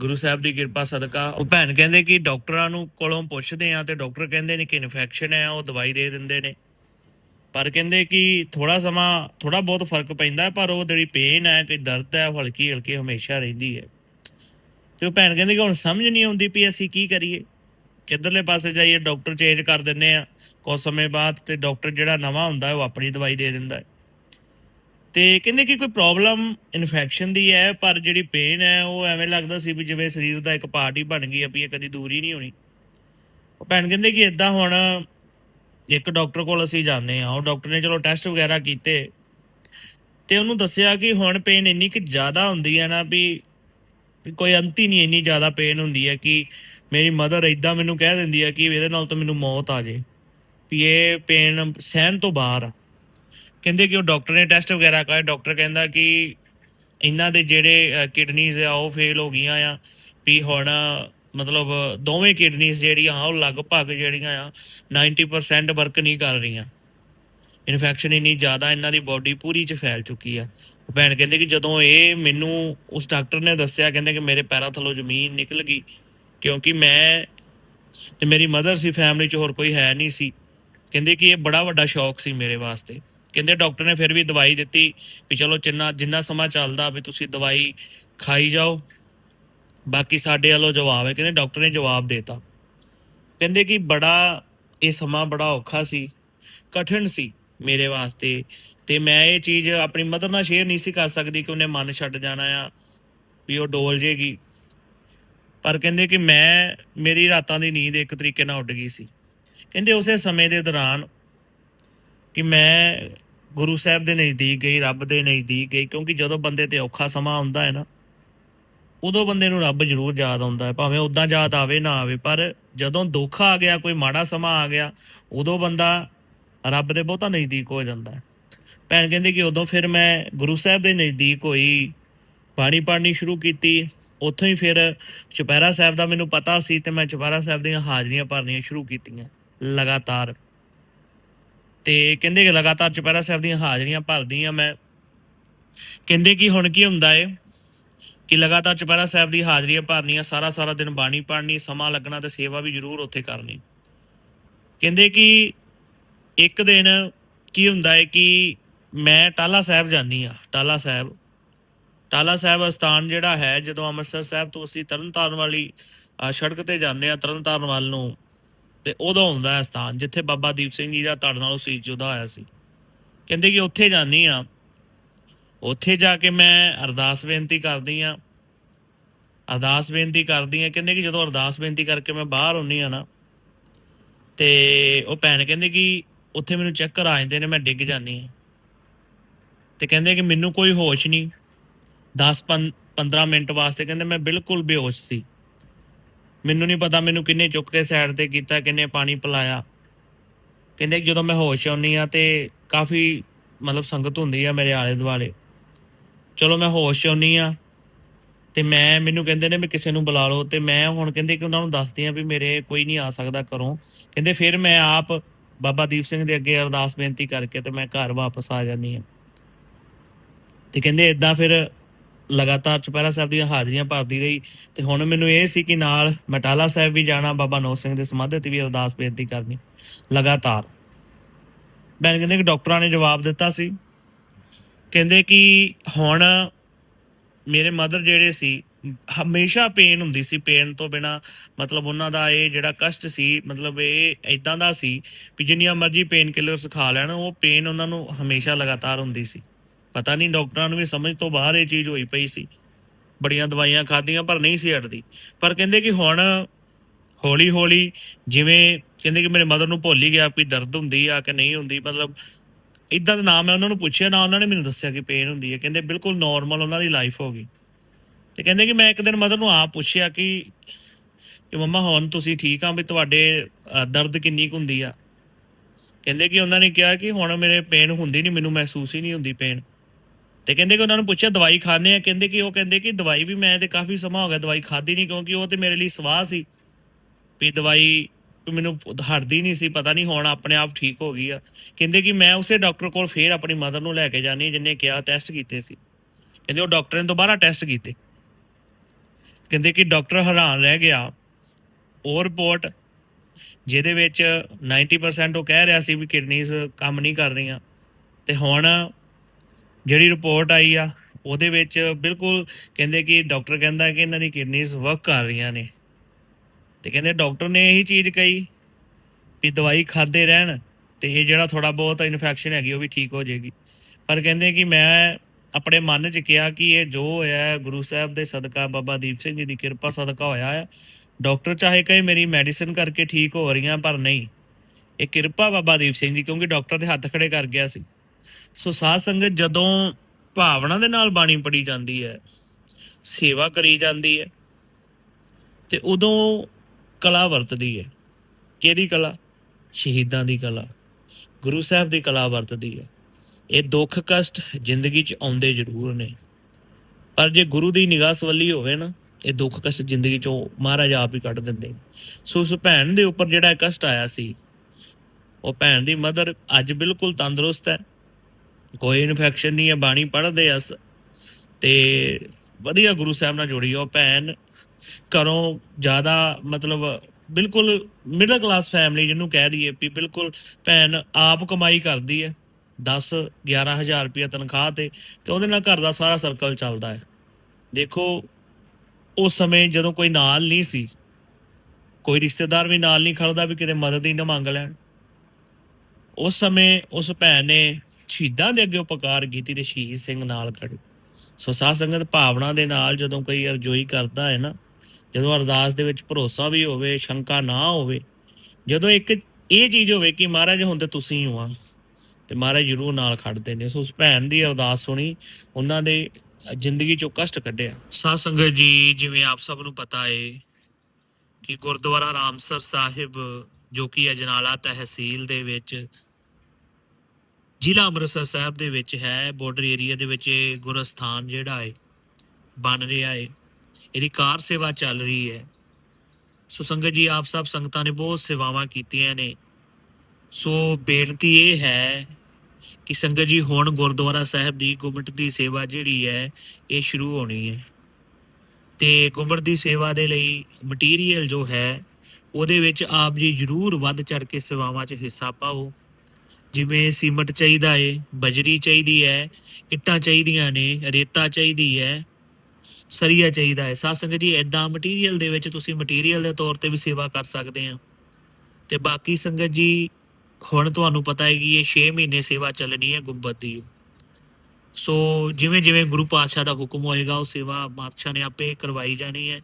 ਗੁਰੂ ਸਾਹਿਬ ਦੀ ਕਿਰਪਾ, ਸਦਕਾ। ਉਹ ਭੈਣ ਕਹਿੰਦੇ ਕਿ ਡਾਕਟਰਾਂ ਨੂੰ ਕੋਲੋਂ ਪੁੱਛਦੇ ਆ ਤੇ ਡਾਕਟਰ ਕਹਿੰਦੇ ਨੇ ਕਿ ਇਨਫੈਕਸ਼ਨ ਹੈ, ਉਹ ਦਵਾਈ ਦੇ ਦਿੰਦੇ ਨੇ। ਪਰ ਕਹਿੰਦੇ ਕਿ ਥੋੜਾ ਸਮਾਂ ਥੋੜਾ ਬਹੁਤ ਫ਼ਰਕ ਪੈਂਦਾ ਪਰ ਉਹ ਜਿਹੜੀ ਪੇਨ ਹੈ, ਕੋਈ ਦਰਦ ਹੈ, ਉਹ ਹਲਕੀ ਹਲਕੀ ਹਮੇਸ਼ਾ ਰਹਿੰਦੀ ਹੈ। ਤੇ ਉਹ ਭੈਣ ਕਹਿੰਦੀ ਕਿ ਹੁਣ ਸਮਝ ਨਹੀਂ ਆਉਂਦੀ ਵੀ ਅਸੀਂ ਕੀ ਕਰੀਏ। ਕਿੱਧਰਲੇ ਪਾਸੇ ਜਾਈਏ, ਡਾਕਟਰ ਚੇਂਜ ਕਰ ਦਿੰਨੇ ਆ। ਕੁਝ ਸਮੇਂ ਬਾਅਦ ਤੇ ਡਾਕਟਰ ਜਿਹੜਾ ਨਵਾਂ ਹੁੰਦਾ ਉਹ ਆਪਣੀ ਦਵਾਈ ਦੇ ਦਿੰਦਾ ਹੈ। ਤੇ ਕਹਿੰਦੇ ਕਿ ਕੋਈ ਪ੍ਰੋਬਲਮ ਇਨਫੈਕਸ਼ਨ ਦੀ ਹੈ, ਪਰ ਜਿਹੜੀ ਪੇਨ ਹੈ, ਉਹ ਐਵੇਂ ਲੱਗਦਾ ਸੀ ਵੀ ਜਿਵੇਂ ਸਰੀਰ ਦਾ ਇੱਕ ਪਾਰਟ ਹੀ ਬਣ ਗਈ ਆ, ਵੀ ਇਹ ਕਦੀ ਦੂਰ ਹੀ ਨਹੀਂ ਹੋਣੀ। ਉਹ ਭੈਣ ਕਹਿੰਦੇ ਕਿ ਇਦਾਂ ਹੁਣ ਇੱਕ ਡਾਕਟਰ ਕੋਲ ਅਸੀਂ ਜਾਂਦੇ ਆ ਉਹ ਡਾਕਟਰ ਨੇ ਚਲੋ ਟੈਸਟ ਵਗੈਰਾ ਕੀਤੇ। ਤੇ ਉਹਨੂੰ ਦੱਸਿਆ ਕਿ ਹੁਣ ਪੇਨ ਇੰਨੀ ਕਿ ਜ਼ਿਆਦਾ ਹੁੰਦੀ ਹੈ ਨਾ ਵੀ ਕੋਈ ਅੰਤ ਹੀ ਨਹੀਂ ਇੰਨੀ ਜ਼ਿਆਦਾ ਪੇਨ ਹੁੰਦੀ ਹੈ ਕਿ ਮੇਰੀ ਮਦਰ ਇਦਾਂ ਮੈਨੂੰ ਕਹਿ ਦਿੰਦੀ ਹੈ ਕਿ ਇਹਦੇ ਨਾਲ ਤਾਂ ਮੈਨੂੰ ਮੌਤ ਆ ਜੇ ਵੀ ਇਹ ਪੇਨ ਸਹਿਣ ਤੋਂ ਬਾਹਰ ਆ। ਕਹਿੰਦੇ ਕਿ ਉਹ ਡਾਕਟਰ ਨੇ ਟੈਸਟ ਵਗੈਰਾ ਕਰਾਏ ਡਾਕਟਰ ਕਹਿੰਦਾ ਕਿ ਇਹਨਾਂ ਦੇ ਜਿਹੜੇ ਕਿਡਨੀਜ਼ ਆ, ਉਹ ਫੇਲ ਹੋ ਗਈਆਂ ਆ। ਵੀ ਹੁਣ, ਮਤਲਬ, ਦੋਵੇਂ ਕਿਡਨੀਜ਼ ਜਿਹੜੀਆਂ ਆ, ਉਹ ਲਗਭਗ ਜਿਹੜੀਆਂ ਆ 90% ਵਰਕ ਨਹੀਂ ਕਰ ਰਹੀਆਂ। ਇਨਫੈਕਸ਼ਨ ਇੰਨੀ ਜ਼ਿਆਦਾ ਇਹਨਾਂ ਦੀ ਬਾਡੀ ਪੂਰੀ ਚ ਫੈਲ ਚੁੱਕੀ ਆ। ਭੈਣ ਕਹਿੰਦੇ ਕਿ ਜਦੋਂ ਇਹ ਮੈਨੂੰ ਉਸ ਡਾਕਟਰ ਨੇ ਦੱਸਿਆ, ਕਹਿੰਦੇ ਕਿ ਮੇਰੇ ਪੈਰਾਂ ਥੱਲੋਂ ਜ਼ਮੀਨ ਨਿਕਲ ਗਈ, ਕਿਉਂਕਿ ਮੈਂ ਤੇ ਮੇਰੀ ਮਦਰ ਸੀ ਫੈਮਿਲੀ ਚ ਹੋਰ ਕੋਈ ਹੈ ਨਹੀਂ ਸੀ। ਕਹਿੰਦੇ ਕਿ ਇਹ ਬੜਾ ਵੱਡਾ ਸ਼ੌਕ ਸੀ ਮੇਰੇ ਵਾਸਤੇ। ਕਹਿੰਦੇ ਡਾਕਟਰ ਨੇ ਫਿਰ ਵੀ ਦਵਾਈ ਦਿੱਤੀ ਵੀ ਚਲੋ ਜਿੰਨਾ ਜਿੰਨਾ ਸਮਾਂ ਚੱਲਦਾ ਵੀ ਤੁਸੀਂ ਦਵਾਈ ਖਾਈ ਜਾਓ। ਬਾਕੀ ਸਾਡੇ ਵੱਲੋਂ ਜਵਾਬ ਹੈ, ਕਹਿੰਦੇ ਡਾਕਟਰ ਨੇ ਜਵਾਬ ਦੇਤਾ। ਕਹਿੰਦੇ ਕਿ ਬੜਾ, ਇਹ ਸਮਾਂ ਬੜਾ ਔਖਾ ਸੀ, ਕਠਿਨ ਸੀ ਮੇਰੇ ਵਾਸਤੇ। ਤੇ ਮੈਂ ਇਹ ਚੀਜ਼ ਆਪਣੀ ਮਦਰ ਨਾਲ ਸ਼ੇਅਰ ਨਹੀਂ ਸੀ ਕਰ ਸਕਦੀ ਕਿ ਉਹਨੇ ਮਨ ਛੱਡ ਜਾਣਾ ਆ, ਵੀ ਉਹ ਡੋਲ ਜੇਗੀ। ਪਰ ਕਹਿੰਦੇ ਕਿ ਮੈਂ, ਮੇਰੀ ਰਾਤਾਂ ਦੀ ਨੀਂਦ ਇੱਕ ਤਰੀਕੇ ਨਾਲ ਉੱਡ ਗਈ ਸੀ। ਕਹਿੰਦੇ ਉਸੇ ਸਮੇਂ ਦੇ ਦੌਰਾਨ ਕਿ ਮੈਂ ਗੁਰੂ ਸਾਹਿਬ ਦੇ ਨਜ਼ਦੀਕ ਗਈ ਰੱਬ ਦੇ ਨਜ਼ਦੀਕ ਗਈ ਕਿਉਂਕਿ ਜਦੋਂ ਬੰਦੇ ਤੇ ਔਖਾ ਸਮਾਂ ਆਉਂਦਾ ਹੈ ਨਾ, ਉਦੋਂ ਬੰਦੇ ਨੂੰ ਰੱਬ ਜ਼ਰੂਰ ਯਾਦ ਆਉਂਦਾ ਹੈ, ਭਾਵੇਂ ਉਦਾਂ ਯਾਦ ਆਵੇ ਨਾ ਆਵੇ, ਪਰ ਜਦੋਂ ਦੁੱਖ ਆ ਗਿਆ, ਕੋਈ ਮਾੜਾ ਸਮਾਂ ਆ ਗਿਆ, ਉਦੋਂ ਬੰਦਾ ਰੱਬ ਦੇ ਬਹੁਤਾ ਨਜ਼ਦੀਕ ਹੋ ਜਾਂਦਾ ਹੈ। ਭੈਣ ਕਹਿੰਦੀ ਕਿ ਉਦੋਂ ਫਿਰ ਮੈਂ ਗੁਰੂ ਸਾਹਿਬ ਦੇ ਨਜ਼ਦੀਕ ਹੋਈ, ਬਾਣੀ ਪੜ੍ਹਨੀ ਸ਼ੁਰੂ ਕੀਤੀ, ਉੱਥੋਂ ਹੀ ਫਿਰ ਚੁਪਹਿਰਾ ਸਾਹਿਬ ਦਾ ਮੈਨੂੰ ਪਤਾ ਸੀ ਤੇ ਮੈਂ ਚੁਪਹਿਰਾ ਸਾਹਿਬ ਦੀਆਂ ਹਾਜ਼ਰੀਆਂ ਭਰਨੀਆਂ ਸ਼ੁਰੂ ਕੀਤੀਆਂ, ਲਗਾਤਾਰ। ਤੇ ਕਹਿੰਦੇ ਕਿ ਲਗਾਤਾਰ ਚੁਪਹਿਰਾ ਸਾਹਿਬ ਦੀਆਂ ਹਾਜ਼ਰੀਆਂ ਭਰਦੀ ਭਰਦੀਆਂ ਮੈਂ। ਕਹਿੰਦੇ ਕਿ ਹੁਣ ਕੀ ਹੁੰਦਾ ਏ ਕਿ ਲਗਾਤਾਰ ਚੁਪਹਿਰਾ ਸਾਹਿਬ ਦੀ ਹਾਜ਼ਰੀਆਂ ਭਰਨੀਆਂ ਸਾਰਾ ਸਾਰਾ ਦਿਨ ਬਾਣੀ ਪੜ੍ਹਨੀ, ਸਮਾਂ ਲੱਗਣਾ ਤੇ ਸੇਵਾ ਵੀ ਜ਼ਰੂਰ ਉੱਥੇ ਕਰਨੀ। ਕਹਿੰਦੇ ਕਿ ਇੱਕ ਦਿਨ ਕੀ ਹੁੰਦਾ ਹੈ ਕਿ ਮੈਂ ਟਾਲਾ ਸਾਹਿਬ ਜਾਂਦੀ ਆ ਟਾਲਾ ਸਾਹਿਬ। ਟਾਲਾ ਸਾਹਿਬ ਅਸਥਾਨ ਜਿਹੜਾ ਹੈ, ਜਦੋਂ ਅੰਮ੍ਰਿਤਸਰ ਸਾਹਿਬ ਤੋਂ ਅਸੀਂ ਤਰਨਤਾਰਨ ਵਾਲੀ ਸੜਕ ਤੇ ਜਾਂਦੇ ਆ ਤਰਨਤਾਰਨ ਵੱਲ ਨੂੰ ਤੇ ਉਦੋਂ ਹੁੰਦਾ ਹੈ ਸਥਾਨ, ਜਿੱਥੇ ਬਾਬਾ ਦੀਪ ਸਿੰਘ ਜੀ ਦਾ ਧੜ ਨਾਲੋਂ ਸੀਸ ਜੁਦਾ ਹੋਇਆ ਸੀ। ਕਹਿੰਦੇ ਕਿ ਉੱਥੇ ਜਾਂਦੀ ਆ ਉੱਥੇ ਜਾ ਕੇ ਮੈਂ ਅਰਦਾਸ ਬੇਨਤੀ ਕਰਦੀ ਆ ਅਰਦਾਸ ਬੇਨਤੀ ਕਰਦੀ ਆ ਕਹਿੰਦੇ ਕਿ ਜਦੋਂ ਅਰਦਾਸ ਬੇਨਤੀ ਕਰਕੇ ਮੈਂ ਬਾਹਰ ਹੁੰਨੀ ਆ ਨਾ, ਤੇ ਉਹ ਭੈਣ ਕਹਿੰਦੇ ਕਿ ਉੱਥੇ ਮੈਨੂੰ ਚੱਕਰ ਆ ਜਾਂਦੇ ਨੇ, ਮੈਂ ਡਿੱਗ ਜਾਂਦੀ ਆ ਤੇ ਕਹਿੰਦੇ ਕਿ ਮੈਨੂੰ ਕੋਈ ਹੋਸ਼ ਨਹੀਂ। 10 15 ਮਿੰਟ ਵਾਸਤੇ ਕਹਿੰਦੇ ਮੈਂ ਬਿਲਕੁਲ ਬੇਹੋਸ਼ ਸੀ। ਮੈਨੂੰ ਨਹੀਂ ਪਤਾ ਮੈਨੂੰ ਕਿੰਨੇ ਚੁੱਕ ਕੇ ਸਾਈਡ ਤੇ ਕੀਤਾ, ਕਿੰਨੇ ਪਾਣੀ ਪਿਲਾਇਆ। ਕਹਿੰਦੇ ਜਦੋਂ ਮੈਂ ਹੋਸ਼ ਆਉਣੀ ਆ ਤੇ ਕਾਫੀ ਮਤਲਬ ਸੰਗਤ ਹੁੰਦੀ ਆ ਮੇਰੇ ਆਲੇ ਦੁਆਲੇ। ਚਲੋ ਮੈਂ ਹੋਸ਼ ਆਉਣੀ ਆ ਤੇ ਮੈਂ, ਮੈਨੂੰ ਕਹਿੰਦੇ ਨੇ ਵੀ ਕਿਸੇ ਨੂੰ ਬੁਲਾ ਲਓ ਤੇ ਮੈਂ ਹੁਣ ਕਹਿੰਦੇ ਕਿ ਉਹਨਾਂ ਨੂੰ ਦੱਸਦੀ ਆ ਵੀ ਮੇਰੇ ਕੋਈ ਨਹੀਂ ਆ ਸਕਦਾ ਘਰੋਂ। ਕਹਿੰਦੇ ਫਿਰ ਮੈਂ ਆਪ ਬਾਬਾ ਦੀਪ ਸਿੰਘ ਦੇ ਅੱਗੇ ਅਰਦਾਸ ਬੇਨਤੀ ਕਰਕੇ ਤੇ ਮੈਂ ਘਰ ਵਾਪਸ ਆ ਜਾਂਦੀ ਆ ਤੇ ਕਹਿੰਦੇ ਇਦਾਂ ਫਿਰ ਲਗਾਤਾਰ ਚੁਪਹਿਰਾ ਸਾਹਿਬ ਦੀਆਂ ਹਾਜ਼ਰੀਆਂ ਭਰਦੀ ਰਹੀ ਤੇ ਹੁਣ ਮੈਨੂੰ ਇਹ ਸੀ ਕਿ ਨਾਲ ਮਟਾਲਾ ਸਾਹਿਬ ਵੀ ਜਾਣਾ, ਬਾਬਾ ਨੌ ਸਿੰਘ ਦੇ ਸਮਾਧੀ ਤੇ ਵੀ ਅਰਦਾਸ ਬੇਨਤੀ ਕਰਨੀ। ਲਗਾਤਾਰ। ਮੈਂ ਕਹਿੰਦੇ ਕਿ ਡਾਕਟਰਾਂ ਨੇ ਜਵਾਬ ਦਿੱਤਾ ਸੀ। ਕਹਿੰਦੇ ਕਿ ਹੁਣ ਮੇਰੇ ਮਦਰ ਜਿਹੜੇ ਸੀ, ਹਮੇਸ਼ਾ ਪੇਨ ਹੁੰਦੀ ਸੀ। ਪੇਨ ਤੋਂ ਬਿਨਾ ਮਤਲਬ ਉਹਨਾਂ ਦਾ ਇਹ ਜਿਹੜਾ ਕਸ਼ਟ ਸੀ, ਮਤਲਬ ਇਹ ਇਦਾਂ ਦਾ ਸੀ ਵੀ ਜਿੰਨੀਆਂ ਮਰਜ਼ੀ ਪੇਨ ਕਿਲਰਸ ਖਾ ਲੈਣ, ਉਹ ਪੇਨ ਉਹਨਾਂ ਨੂੰ ਹਮੇਸ਼ਾ ਲਗਾਤਾਰ ਹੁੰਦੀ ਸੀ। ਪਤਾ ਨਹੀਂ ਡਾਕਟਰਾਂ ਨੂੰ ਵੀ ਸਮਝ ਤੋਂ ਬਾਹਰ ਇਹ ਚੀਜ਼ ਹੋਈ ਪਈ ਸੀ। ਬੜੀਆਂ ਦਵਾਈਆਂ ਖਾਧੀਆਂ ਪਰ ਨਹੀਂ ਸੀ ਹਟਦੀ। ਪਰ ਕਹਿੰਦੇ ਕਿ ਹੁਣ ਹੌਲੀ ਹੌਲੀ ਜਿਵੇਂ ਕਹਿੰਦੇ ਕਿ ਮੇਰੇ ਮਦਰ ਨੂੰ ਭੁੱਲ ਹੀ ਗਿਆ ਵੀ ਦਰਦ ਹੁੰਦੀ ਆ ਕਿ ਨਹੀਂ ਹੁੰਦੀ, ਮਤਲਬ ਇਦਾਂ ਦਾ ਨਾਮ ਮੈਂ ਉਹਨਾਂ ਨੂੰ ਪੁੱਛਿਆ, ਨਾ ਉਹਨਾਂ ਨੇ ਮੈਨੂੰ ਦੱਸਿਆ ਕਿ ਪੇਨ ਹੁੰਦੀ ਹੈ ਕਹਿੰਦੇ ਬਿਲਕੁਲ ਨਾਰਮਲ ਉਹਨਾਂ ਦੀ ਲਾਈਫ ਹੋ ਗਈ। ਤੇ ਕਹਿੰਦੇ ਕਿ ਮੈਂ ਇੱਕ ਦਿਨ ਮਦਰ ਨੂੰ ਆਪ ਪੁੱਛਿਆ ਕਿ ਕਿ ਮੰਮਾ ਹੁਣ ਤੁਸੀਂ ਠੀਕ ਆ ਵੀ ਤੁਹਾਡੇ ਦਰਦ ਕਿੰਨੀ ਕੁ ਹੁੰਦੀ ਆ? ਕਹਿੰਦੇ ਕਿ ਉਹਨਾਂ ਨੇ ਕਿਹਾ ਕਿ ਹੁਣ ਮੇਰੇ ਪੇਨ ਹੁੰਦੀ ਨਹੀਂ, ਮੈਨੂੰ ਮਹਿਸੂਸ ਹੀ ਨਹੀਂ ਹੁੰਦੀ ਪੇਨ ਤੇ ਕਹਿੰਦੇ ਕਿ ਉਹਨਾਂ ਨੂੰ ਪੁੱਛਿਆ, ਦਵਾਈ ਖਾਣੇ ਆ? ਕਹਿੰਦੇ ਕਿ ਉਹ ਕਹਿੰਦੇ ਕਿ ਦਵਾਈ ਵੀ ਮੈਂ ਤੇ ਕਾਫੀ ਸਮਾਂ ਹੋ ਗਿਆ ਦਵਾਈ ਖਾਦੀ ਨਹੀਂ ਕਿਉਂਕਿ ਉਹ ਤੇ ਮੇਰੇ ਲਈ ਸਵਾਹ ਸੀ। ਵੀ ਦਵਾਈ ਵੀ ਮੈਨੂੰ ਹਟਦੀ ਨਹੀਂ ਸੀ, ਪਤਾ ਨਹੀਂ ਹੁਣ ਆਪਣੇ ਆਪ ਠੀਕ ਹੋ ਗਈ ਆ। ਕਹਿੰਦੇ ਕਿ ਮੈਂ ਉਸੇ ਡਾਕਟਰ ਕੋਲ ਫੇਰ ਆਪਣੀ ਮਦਰ ਨੂੰ ਲੈ ਕੇ ਜਾਣੀ ਜਿੰਨੇ ਕਿਹਾ ਟੈਸਟ ਕੀਤੇ ਸੀ। ਕਹਿੰਦੇ ਉਹ ਡਾਕਟਰ ਨੇ ਦੁਬਾਰਾ ਟੈਸਟ ਕੀਤੇ। ਕਹਿੰਦੇ ਕਿ ਡਾਕਟਰ ਹੈਰਾਨ ਰਹਿ ਗਿਆ। ਉਹ ਰਿਪੋਰਟ ਜਿਹਦੇ ਵਿੱਚ 90% ਉਹ ਕਹਿ ਰਿਹਾ ਸੀ ਵੀ ਕਿਡਨੀਜ਼ ਕੰਮ ਨਹੀਂ ਕਰ ਰਹੀਆਂ। ਤੇ ਹੁਣ ਜਿਹੜੀ ਰਿਪੋਰਟ ਆਈ ਆ, ਉਹਦੇ ਵਿੱਚ ਬਿਲਕੁਲ ਕਹਿੰਦੇ ਕਿ ਡਾਕਟਰ ਕਹਿੰਦਾ ਕਿ ਇਹਨਾਂ ਦੀ ਕਿਡਨੀਜ਼ ਵਰਕ ਕਰ ਰਹੀਆਂ ਨੇ। ਤੇ ਕਹਿੰਦੇ ਡਾਕਟਰ ਨੇ ਇਹੀ ਚੀਜ਼ ਕਹੀ ਵੀ ਦਵਾਈ ਖਾਦੇ ਰਹਿਣ ਤੇ ਇਹ ਜਿਹੜਾ ਥੋੜਾ ਬਹੁਤ ਇਨਫੈਕਸ਼ਨ ਹੈਗੀ, ਉਹ ਵੀ ਠੀਕ ਹੋ ਜਾਏਗੀ। ਪਰ ਕਹਿੰਦੇ ਕਿ ਮੈਂ ਆਪਣੇ ਮਨ 'ਚ ਕਿਹਾ ਕਿ ਇਹ ਜੋ ਹੋਇਆ ਗੁਰੂ ਸਾਹਿਬ ਦੇ ਸਦਕਾ, ਬਾਬਾ ਦੀਪ ਸਿੰਘ ਜੀ ਦੀ ਕਿਰਪਾ ਸਦਕਾ ਹੋਇਆ ਹੈ ਡਾਕਟਰ ਚਾਹੇ ਕਹੇ ਮੇਰੀ ਮੈਡੀਸਿਨ ਕਰਕੇ ਠੀਕ ਹੋ ਰਹੀਆਂ ਪਰ ਨਹੀਂ। ਇਹ ਕਿਰਪਾ ਬਾਬਾ ਦੀਪ ਸਿੰਘ ਦੀ ਕਿਉਂਕਿ ਡਾਕਟਰ ਦੇ ਹੱਥ ਖੜੇ ਕਰ ਗਿਆ ਸੀ। ਸੋ ਸਾਧ ਸੰਗਤ ਜਦੋਂ ਭਾਵਨਾ ਦੇ ਨਾਲ ਬਾਣੀ ਪੜੀ ਜਾਂਦੀ ਹੈ, ਸੇਵਾ ਕਰੀ ਜਾਂਦੀ ਹੈ, ਤੇ ਉਦੋਂ ਕਲਾ ਵਰਤਦੀ ਹੈ। ਕਿਹਦੀ ਕਲਾ? ਸ਼ਹੀਦਾਂ ਦੀ ਕਲਾ। ਗੁਰੂ ਸਾਹਿਬ ਦੀ ਕਲਾ ਵਰਤਦੀ ਹੈ। ਇਹ ਦੁੱਖ ਕਸ਼ਟ ਜ਼ਿੰਦਗੀ 'ਚ ਆਉਂਦੇ ਜ਼ਰੂਰ ਨੇ। ਪਰ ਜੇ ਗੁਰੂ ਦੀ ਨਿਗਾਹ ਸਵੱਲੀ ਹੋਵੇ ਨਾ, ਇਹ ਦੁੱਖ ਕਸ਼ਟ ਜ਼ਿੰਦਗੀ 'ਚੋਂ ਮਹਾਰਾਜ ਆਪ ਹੀ ਕੱਢ ਦਿੰਦੇ ਨੇ। ਸੋ ਉਸ ਭੈਣ ਦੇ ਉੱਪਰ ਜਿਹੜਾ ਕਸ਼ਟ ਆਇਆ ਸੀ, ਉਹ ਭੈਣ ਦੀ ਮਦਰ ਅੱਜ ਬਿਲਕੁਲ ਤੰਦਰੁਸਤ ਹੈ। ਕੋਈ ਇਨਫੈਕਸ਼ਨ ਨਹੀਂ ਹੈ, ਬਾਣੀ ਪੜ੍ਹਦੇ ਅਸ ਤੇ ਵਧੀਆ ਗੁਰੂ ਸਾਹਿਬ ਨਾਲ ਜੁੜੀ ਉਹ ਭੈਣ। ਘਰੋਂ ਜ਼ਿਆਦਾ ਮਤਲਬ ਬਿਲਕੁਲ ਮਿਡਲ ਕਲਾਸ ਫੈਮਿਲੀ ਜਿਹਨੂੰ ਕਹਿ ਦਈਏ ਵੀ ਬਿਲਕੁਲ ਭੈਣ ਆਪ ਕਮਾਈ ਕਰਦੀ ਹੈ 10 11000 ਰੁਪਏ ਤਨਖਾਹ ਤੇ ਤੇ ਉਹਦੇ ਨਾਲ ਘਰ ਦਾ ਸਾਰਾ ਸਰਕਲ ਚੱਲਦਾ ਹੈ। ਦੇਖੋ, ਉਸ ਸਮੇਂ ਜਦੋਂ ਕੋਈ ਨਾਲ ਨਹੀਂ ਸੀ, ਕੋਈ ਰਿਸ਼ਤੇਦਾਰ ਵੀ ਨਾਲ ਨਹੀਂ ਖੜਦਾ ਵੀ ਕਿਤੇ ਮਦਦ ਹੀ ਨਾ ਮੰਗ ਲੈਣ। ਉਸ ਸਮੇਂ ਉਸ ਭੈਣ ਨੇ ਸ਼ਹੀਦਾਂ ਦੇ ਅੱਗੇ ਉਪਕਾਰ ਕੀਤੀ ਤੇ ਸ਼ਹੀਦ ਸਿੰਘ ਨਾਲ ਖੜੇ ਸੋ ਸਾਧ ਸੰਗਤ ਭਾਵਨਾ ਦੇ ਨਾਲ ਜਦੋਂ ਕੋਈ ਅਰਜ਼ੋਈ ਕਰਦਾ ਹੈ ਨਾ, ਜਦੋਂ ਅਰਦਾਸ ਦੇ ਵਿੱਚ ਭਰੋਸਾ ਵੀ ਹੋਵੇ, ਸ਼ੰਕਾ ਨਾ ਹੋਵੇ, ਜਦੋਂ ਇੱਕ ਇਹ ਚੀਜ਼ ਹੋਵੇ ਕਿ ਮਹਾਰਾਜ ਹੁਣ ਤੇ ਤੁਸੀਂ ਹੋ ਆ, ਤੇ ਮਹਾਰਾਜ ਜਰੂਰ ਨਾਲ ਖੜਦੇ ਨੇ। ਸੋ ਉਸ ਭੈਣ ਦੀ ਅਰਦਾਸ ਸੁਣੀ, ਉਹਨਾਂ ਦੇ ਜ਼ਿੰਦਗੀ ਚੋਂ ਕਸ਼ਟ ਕੱਢਿਆ। ਸਾਧ ਸੰਗਤ ਜੀ, ਜਿਵੇਂ ਆਪ ਸਭ ਨੂੰ ਪਤਾ ਏ ਕਿ ਗੁਰਦੁਆਰਾ ਰਾਮਸਰ ਸਾਹਿਬ, ਜੋ ਕਿ ਅਜਨਾਲਾ ਤਹਿਸੀਲ ਦੇ ਵਿੱਚ ਜ਼ਿਲ੍ਹਾ ਅੰਮ੍ਰਿਤਸਰ ਸਾਹਿਬ ਦੇ ਵਿੱਚ ਹੈ ਬਾਰਡਰ ਏਰੀਆ ਦੇ ਵਿੱਚ ਇਹ ਗੁਰਸਥਾਨ ਜਿਹੜਾ ਹੈ, ਬਣ ਰਿਹਾ ਹੈ। ਇਹਦੀ ਕਾਰ ਸੇਵਾ ਚੱਲ ਰਹੀ ਹੈ। ਸੋ ਸੰਗਤ ਜੀ, ਆਪ ਸਭ ਸੰਗਤਾਂ ਨੇ ਬਹੁਤ ਸੇਵਾਵਾਂ ਕੀਤੀਆਂ ਨੇ। ਸੋ ਬੇਨਤੀ ਇਹ ਹੈ ਕਿ ਸੰਗਤ ਜੀ, ਹੁਣ ਗੁਰਦੁਆਰਾ ਸਾਹਿਬ ਦੀ ਗੁੰਮਟ ਦੀ ਸੇਵਾ ਜਿਹੜੀ ਹੈ, ਇਹ ਸ਼ੁਰੂ ਹੋਣੀ ਹੈ। ਤੇ ਗੁੰਮਟ ਦੀ ਸੇਵਾ ਦੇ ਲਈ ਮਟੀਰੀਅਲ ਜੋ ਹੈ, ਉਹਦੇ ਵਿੱਚ ਆਪ ਜੀ ਜਰੂਰ ਵੱਧ ਚੜ ਕੇ ਸੇਵਾਵਾਂ 'ਚ ਹਿੱਸਾ ਪਾਓ। ਜਿਵੇਂ ਸੀਮਟ ਚਾਹੀਦਾ ਏ, ਬਜਰੀ ਚਾਹੀਦੀ ਹੈ ਇੱਟਾਂ ਚਾਹੀਦੀਆਂ ਨੇ, ਰੇਤਾ ਚਾਹੀਦੀ ਹੈ ਸਰੀਆ ਚਾਹੀਦਾ ਹੈ ਸਾਧ ਸੰਗਤ ਜੀ ਐਦਾਂ ਮਟੀਰੀਅਲ ਦੇ ਵਿੱਚ ਤੁਸੀਂ ਮਟੀਰੀਅਲ ਦੇ ਤੌਰ ਤੇ ਵੀ ਸੇਵਾ ਕਰ ਸਕਦੇ ਆ। ਤੇ ਬਾਕੀ ਸੰਗਤ ਜੀ, ਹੁਣ ਤੁਹਾਨੂੰ ਪਤਾ ਹੈ ਕਿ ਇਹ 6 ਮਹੀਨੇ ਸੇਵਾ ਚੱਲਣੀ ਹੈ ਗੁੰਬਦ ਦੀ। ਸੋ ਜਿਵੇਂ ਜਿਵੇਂ ਗੁਰੂ ਪਾਤਸ਼ਾਹ ਦਾ ਹੁਕਮ ਹੋਏਗਾ, ਉਹ ਸੇਵਾ ਪਾਤਸ਼ਾਹ ਨੇ ਆਪੇ ਕਰਵਾਈ ਜਾਣੀ ਹੈ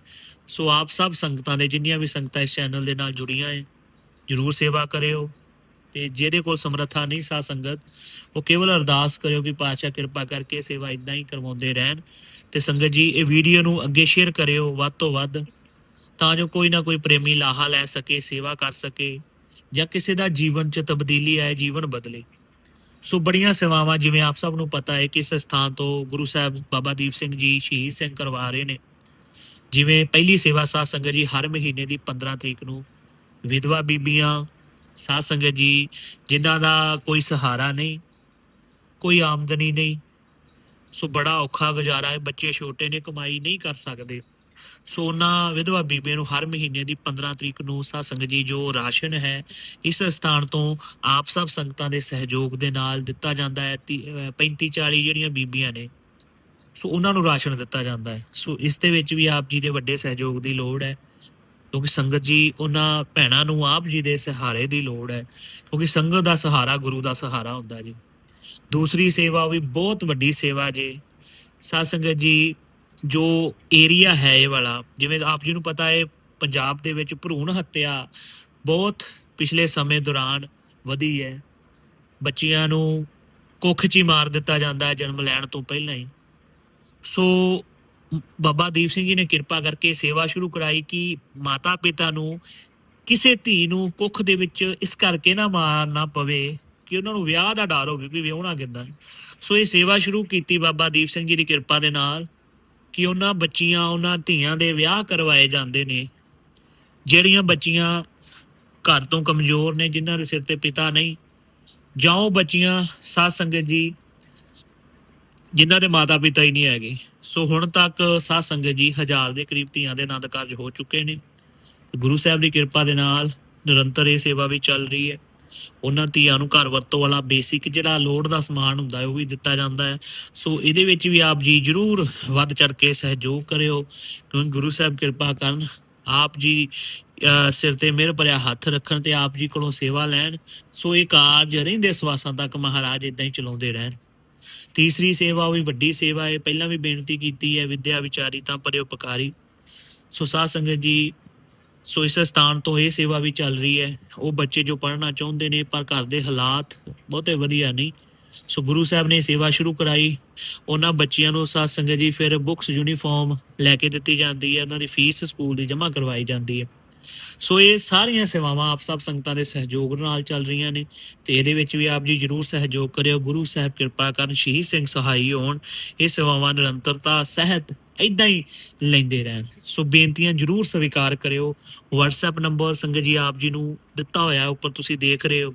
ਸੋ ਆਪ ਸਭ ਸੰਗਤਾਂ ਦੇ, ਜਿੰਨੀਆਂ ਵੀ ਸੰਗਤਾਂ ਇਸ ਚੈਨਲ ਦੇ ਨਾਲ ਜੁੜੀਆਂ ਹੈ ਜਰੂਰ ਸੇਵਾ ਕਰਿਓ। ਤੇ ਜਿਹਦੇ ਕੋਲ ਸਮਰੱਥਾ ਨਹੀਂ ਸਾ ਸੰਗਤ, ਉਹ ਕੇਵਲ ਅਰਦਾਸ ਕਰਿਓ ਕਿ ਪਾਤਸ਼ਾਹ ਕਿਰਪਾ ਕਰਕੇ ਸੇਵਾ ਇਦਾਂ ਹੀ ਕਰਵਾਉਂਦੇ ਰਹਿਣ ਤੇ ਸੰਗਤ ਜੀ, ਇਹ ਵੀਡੀਓ ਨੂੰ ਅੱਗੇ ਸ਼ੇਅਰ ਕਰਿਓ ਵੱਧ ਤੋਂ ਵੱਧ, ਤਾਂ ਜੋ ਕੋਈ ਨਾ ਕੋਈ ਪ੍ਰੇਮੀ ਲਾਹਾ ਲੈ ਸਕੇ, ਸੇਵਾ ਕਰ ਸਕੇ ਜਾਂ ਕਿਸੇ ਦਾ ਜੀਵਨ 'ਚ ਤਬਦੀਲੀ ਆਏ, ਜੀਵਨ ਬਦਲੇ। ਸੋ ਬੜੀਆਂ ਸੇਵਾਵਾਂ, ਜਿਵੇਂ ਆਪ ਸਭ ਨੂੰ ਪਤਾ ਹੈ ਕਿ ਇਸ ਸਥਾਨ ਤੋਂ ਗੁਰੂ ਸਾਹਿਬ ਬਾਬਾ ਦੀਪ ਸਿੰਘ ਜੀ ਸ਼ਹੀਦ ਸਿੰਘ ਕਰਵਾ ਰਹੇ ਨੇ। ਜਿਵੇਂ ਪਹਿਲੀ ਸੇਵਾ ਸਾਧ ਸੰਗਤ ਜੀ ਹਰ ਮਹੀਨੇ ਦੀ 15 ਤਰੀਕ ਨੂੰ ਵਿਧਵਾ ਬੀਬੀਆਂ ਸਾਧ ਸੰਗਤ ਜੀ, ਜਿਨ੍ਹਾਂ ਦਾ ਕੋਈ ਸਹਾਰਾ ਨਹੀਂ, ਕੋਈ ਆਮਦਨੀ ਨਹੀਂ। ਸੋ ਬੜਾ ਔਖਾ ਗੁਜ਼ਾਰਾ ਹੈ, ਬੱਚੇ ਛੋਟੇ ਨੇ, ਕਮਾਈ ਨਹੀਂ ਕਰ ਸਕਦੇ। ਸੋ ਉਹਨਾਂ ਵਿਧਵਾ ਬੀਬੀਆਂ ਨੂੰ ਹਰ ਮਹੀਨੇ ਦੀ 15 ਤਰੀਕ ਨੂੰ ਸਾਧ ਸੰਗਤ ਜੀ, ਜੋ ਰਾਸ਼ਨ ਹੈ, ਇਸ ਸਥਾਨ ਤੋਂ ਆਪ ਸਭ ਸੰਗਤਾਂ ਦੇ ਸਹਿਯੋਗ ਦੇ ਨਾਲ ਦਿੱਤਾ ਜਾਂਦਾ ਹੈ 35 40 ਜਿਹੜੀਆਂ ਬੀਬੀਆਂ ਨੇ, ਸੋ ਉਹਨਾਂ ਨੂੰ ਰਾਸ਼ਨ ਦਿੱਤਾ ਜਾਂਦਾ ਹੈ। ਸੋ ਇਸ ਦੇ ਵਿੱਚ ਵੀ ਆਪ ਜੀ ਦੇ ਵੱਡੇ ਸਹਿਯੋਗ ਦੀ ਲੋੜ ਹੈ। ਕਿਉਂਕਿ ਸੰਗਤ ਜੀ, ਉਹਨਾਂ ਭੈਣਾਂ ਨੂੰ ਆਪ ਜੀ ਦੇ ਸਹਾਰੇ ਦੀ ਲੋੜ ਹੈ। ਕਿਉਂਕਿ ਸੰਗਤ ਦਾ ਸਹਾਰਾ ਗੁਰੂ ਦਾ ਸਹਾਰਾ ਹੁੰਦਾ ਜੀ। ਦੂਸਰੀ ਸੇਵਾ ਵੀ ਬਹੁਤ ਵੱਡੀ ਸੇਵਾ ਜੇ। ਸਾਧ ਸੰਗਤ ਜੀ, ਜੋ ਏਰੀਆ ਹੈ ਇਹ ਵਾਲਾ, ਜਿਵੇਂ ਆਪ ਜੀ ਨੂੰ ਪਤਾ ਹੈ, ਪੰਜਾਬ ਦੇ ਵਿੱਚ ਭਰੂਣ ਹੱਤਿਆ ਬਹੁਤ ਪਿਛਲੇ ਸਮੇਂ ਦੌਰਾਨ ਵਧੀ ਹੈ। ਬੱਚਿਆਂ ਨੂੰ ਕੁੱਖ 'ਚ ਹੀ ਮਾਰ ਦਿੱਤਾ ਜਾਂਦਾ ਹੈ ਜਨਮ ਲੈਣ ਤੋਂ ਪਹਿਲਾਂ ਹੀ। ਸੋ ਬਾਬਾ ਦੀਪ ਸਿੰਘ ਜੀ ਨੇ ਕਿਰਪਾ ਕਰਕੇ ਸੇਵਾ ਸ਼ੁਰੂ ਕਰਾਈ ਕਿ ਮਾਤਾ ਪਿਤਾ ਨੂੰ ਕਿਸੇ ਧੀ ਨੂੰ ਕੁੱਖ ਦੇ ਵਿੱਚ ਇਸ ਕਰਕੇ ਨਾ ਮਾਰਨਾ ਪਵੇ ਕਿ ਉਹਨਾਂ ਨੂੰ ਵਿਆਹ ਦਾ ਡਰ ਹੋਵੇ ਵੀ ਵਿਆਹਣਾ ਕਿੱਦਾਂ ਸੋ ਇਹ ਸੇਵਾ ਸ਼ੁਰੂ ਕੀਤੀ ਬਾਬਾ ਦੀਪ ਸਿੰਘ ਜੀ ਦੀ ਕਿਰਪਾ ਦੇ ਨਾਲ ਕਿ ਉਹਨਾਂ ਬੱਚੀਆਂ, ਉਹਨਾਂ ਧੀਆਂ ਦੇ ਵਿਆਹ ਕਰਵਾਏ ਜਾਂਦੇ ਨੇ। ਜਿਹੜੀਆਂ ਬੱਚੀਆਂ ਘਰ ਤੋਂ ਕਮਜ਼ੋਰ ਨੇ, ਜਿਨ੍ਹਾਂ ਦੇ ਸਿਰ ਤੇ ਪਿਤਾ ਨਹੀਂ, ਜਾਂ ਉਹ ਬੱਚੀਆਂ ਸਾਧ ਸੰਗਤ ਜੀ, ਜਿਨ੍ਹਾਂ ਦੇ ਮਾਤਾ ਪਿਤਾ ਹੀ ਨਹੀਂ ਹੈਗੇ। ਸੋ ਹੁਣ ਤੱਕ ਸਾਧ ਸੰਗਤ ਜੀ ਹਜ਼ਾਰ ਦੇ ਕਰੀਬ ਧੀਆਂ ਦੇ ਆਨੰਦ ਕਾਰਜ ਹੋ ਚੁੱਕੇ ਨੇ। ਗੁਰੂ ਸਾਹਿਬ ਦੀ ਕਿਰਪਾ ਦੇ ਨਾਲ ਨਿਰੰਤਰ ਇਹ ਸੇਵਾ ਵੀ ਚੱਲ ਰਹੀ ਹੈ। ਉਹਨਾਂ ਧੀਆਂ ਨੂੰ ਘਰ ਵਰਤੋਂ ਵਾਲਾ ਬੇਸਿਕ ਜਿਹੜਾ ਲੋੜ ਦਾ ਸਮਾਨ ਹੁੰਦਾ ਹੈ, ਉਹ ਵੀ ਦਿੱਤਾ ਜਾਂਦਾ ਹੈ। ਸੋ ਇਹਦੇ ਵਿੱਚ ਵੀ ਆਪ ਜੀ ਜਰੂਰ ਵੱਧ ਚੜ ਕੇ ਸਹਿਯੋਗ ਕਰਿਓ ਕਿਉਂਕਿ ਗੁਰੂ ਸਾਹਿਬ ਕਿਰਪਾ ਕਰਨ ਆਪ ਜੀ, ਅਹ, ਸਿਰ ਤੇ ਮਿਹਰ ਭਰਿਆ ਹੱਥ ਰੱਖਣ ਤੇ ਆਪ ਜੀ ਕੋਲੋਂ ਸੇਵਾ ਲੈਣ। ਸੋ ਇਹ ਕਾਰਜ ਰਹਿੰਦੇ ਸਵਾਸਾਂ ਤੱਕ ਮਹਾਰਾਜ ਇਦਾਂ ਹੀ ਚਲਾਉਂਦੇ ਰਹਿਣ। ਤੀਸਰੀ ਸੇਵਾ, ਉਹ ਵੀ ਵੱਡੀ ਸੇਵਾ ਹੈ। ਪਹਿਲਾਂ ਵੀ ਬੇਨਤੀ ਕੀਤੀ ਹੈ ਵਿਦਿਆ ਵਿਚਾਰੀ, ਤਾਂ ਪਰਿਉਪਕਾਰੀ ਸੋ ਸਾਧ ਸੰਗਤ ਜੀ, ਸੋ ਇਸ ਸਥਾਨ ਤੋਂ ਇਹ ਸੇਵਾ ਵੀ ਚੱਲ ਰਹੀ ਹੈ। ਉਹ ਬੱਚੇ ਜੋ ਪੜ੍ਹਨਾ ਚਾਹੁੰਦੇ ਨੇ, ਪਰ ਘਰ ਦੇ ਹਾਲਾਤ ਬਹੁਤੇ ਵਧੀਆ ਨਹੀਂ। ਸੋ ਗੁਰੂ ਸਾਹਿਬ ਨੇ ਸੇਵਾ ਸ਼ੁਰੂ ਕਰਾਈ। ਉਹਨਾਂ ਬੱਚਿਆਂ ਨੂੰ ਸਾਧ ਸੰਗਤ ਜੀ, ਫਿਰ ਬੁੱਕਸ, ਯੂਨੀਫਾਰਮ ਲੈ ਕੇ ਦਿੱਤੀ ਜਾਂਦੀ ਹੈ। ਉਹਨਾਂ ਦੀ ਫੀਸ ਸਕੂਲ ਦੀ ਜਮ੍ਹਾਂ ਕਰਵਾਈ ਜਾਂਦੀ ਹੈ। ਸੋ ਇਹ ਸਾਰੀਆਂ ਸੇਵਾਵਾਂ ਆਪ ਸਭ ਸੰਗਤਾਂ ਦੇ ਸਹਿਯੋਗ ਨਾਲ ਚੱਲ ਰਹੀਆਂ ਨੇ ਤੇ ਇਹਦੇ ਵਿੱਚ ਵੀ ਆਪ ਜੀ ਜਰੂਰ ਸਹਿਯੋਗ ਕਰਿਓ, ਗੁਰੂ ਸਾਹਿਬ ਕਿਰਪਾ ਕਰਨ, ਸ਼ਹੀਦ ਸਿੰਘ ਸਹਾਈ ਹੋਣ, ਇਹ ਸੇਵਾਵਾਂ ਨਿਰੰਤਰਤਾ, ਸਹਿਤ ਇਦਾਂ ਹੀ ਲੈਂਦੇ ਰਹਿਣ। ਸੋ ਬੇਨਤੀਆਂ ਜਰੂਰ ਸਵੀਕਾਰ ਕਰਿਓ। WhatsApp ਨੰਬਰ ਸੰਗਤ ਜੀ ਆਪ ਜੀ ਨੂੰ ਦਿੱਤਾ ਹੋਇਆ ਉੱਪਰ ਤੁਸੀਂ ਦੇਖ ਰਹੇ ਹੋ।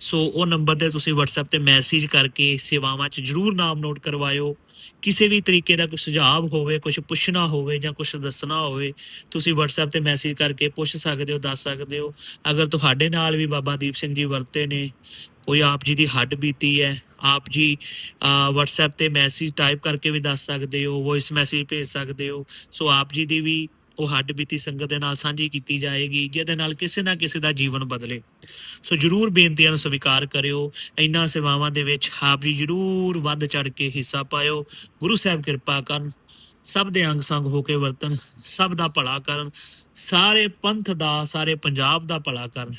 ਸੋ ਉਹ ਨੰਬਰ ਤੇ ਤੁਸੀਂ WhatsApp ਤੇ ਮੈਸੇਜ ਕਰਕੇ ਸੇਵਾਵਾਂ 'ਚ ਜਰੂਰ ਨਾਮ ਨੋਟ ਕਰਵਾਇਓ। ਕਿਸੇ ਵੀ ਤਰੀਕੇ ਦਾ ਕੋਈ ਸੁਝਾਅ ਹੋਵੇ ਕੁਝ ਪੁੱਛਣਾ ਹੋਵੇ ਜਾਂ ਕੁਝ ਦੱਸਣਾ ਹੋਵੇ ਤੁਸੀਂ WhatsApp ਤੇ ਮੈਸੇਜ ਕਰਕੇ ਪੁੱਛ ਸਕਦੇ ਹੋ ਦੱਸ ਸਕਦੇ ਹੋ। ਅਗਰ ਤੁਹਾਡੇ ਨਾਲ ਵੀ ਬਾਬਾ ਦੀਪ ਸਿੰਘ ਜੀ ਵਰਤੇ ਨੇ ਕੋਈ ਆਪ ਜੀ ਦੀ ਹੱਡ ਬੀਤੀ ਹੈ ਆਪ ਜੀ ਅਹ, WhatsApp ਤੇ ਮੈਸੇਜ ਟਾਈਪ ਕਰਕੇ ਵੀ ਦੱਸ ਸਕਦੇ ਹੋ ਵੌਇਸ ਮੈਸੇਜ ਭੇਜ ਸਕਦੇ ਹੋ। ਸੋ ਆਪ ਜੀ ਦੀ ਵੀ ਉਹ ਹੱਡ ਬੀਤੀ ਸੰਗਤ ਦੇ ਨਾਲ ਸਾਂਝੀ ਕੀਤੀ ਜਾਏਗੀ, ਜਿਹਦੇ ਨਾਲ ਕਿਸੇ ਨਾ ਕਿਸੇ ਦਾ ਜੀਵਨ ਬਦਲੇ। ਸੋ ਜਰੂਰ ਬੇਨਤੀਆਂ ਨੂੰ ਸਵੀਕਾਰ ਕਰਿਓ ਇਹਨਾਂ ਸੇਵਾਵਾਂ ਦੇ ਵਿੱਚ ਆਪ ਜੀ ਜਰੂਰ ਵੱਧ ਚੜ ਕੇ ਹਿੱਸਾ ਪਾਇਓ। ਗੁਰੂ ਸਾਹਿਬ ਕਿਰਪਾ ਕਰਨ, ਸਭ ਦੇ ਅੰਗ ਸੰਗ ਹੋ ਕੇ ਵਰਤਨ ਸਭ ਦਾ ਭਲਾ ਕਰਨ, ਸਾਰੇ ਪੰਥ ਦਾ, ਸਾਰੇ ਪੰਜਾਬ ਦਾ ਭਲਾ ਕਰਨ।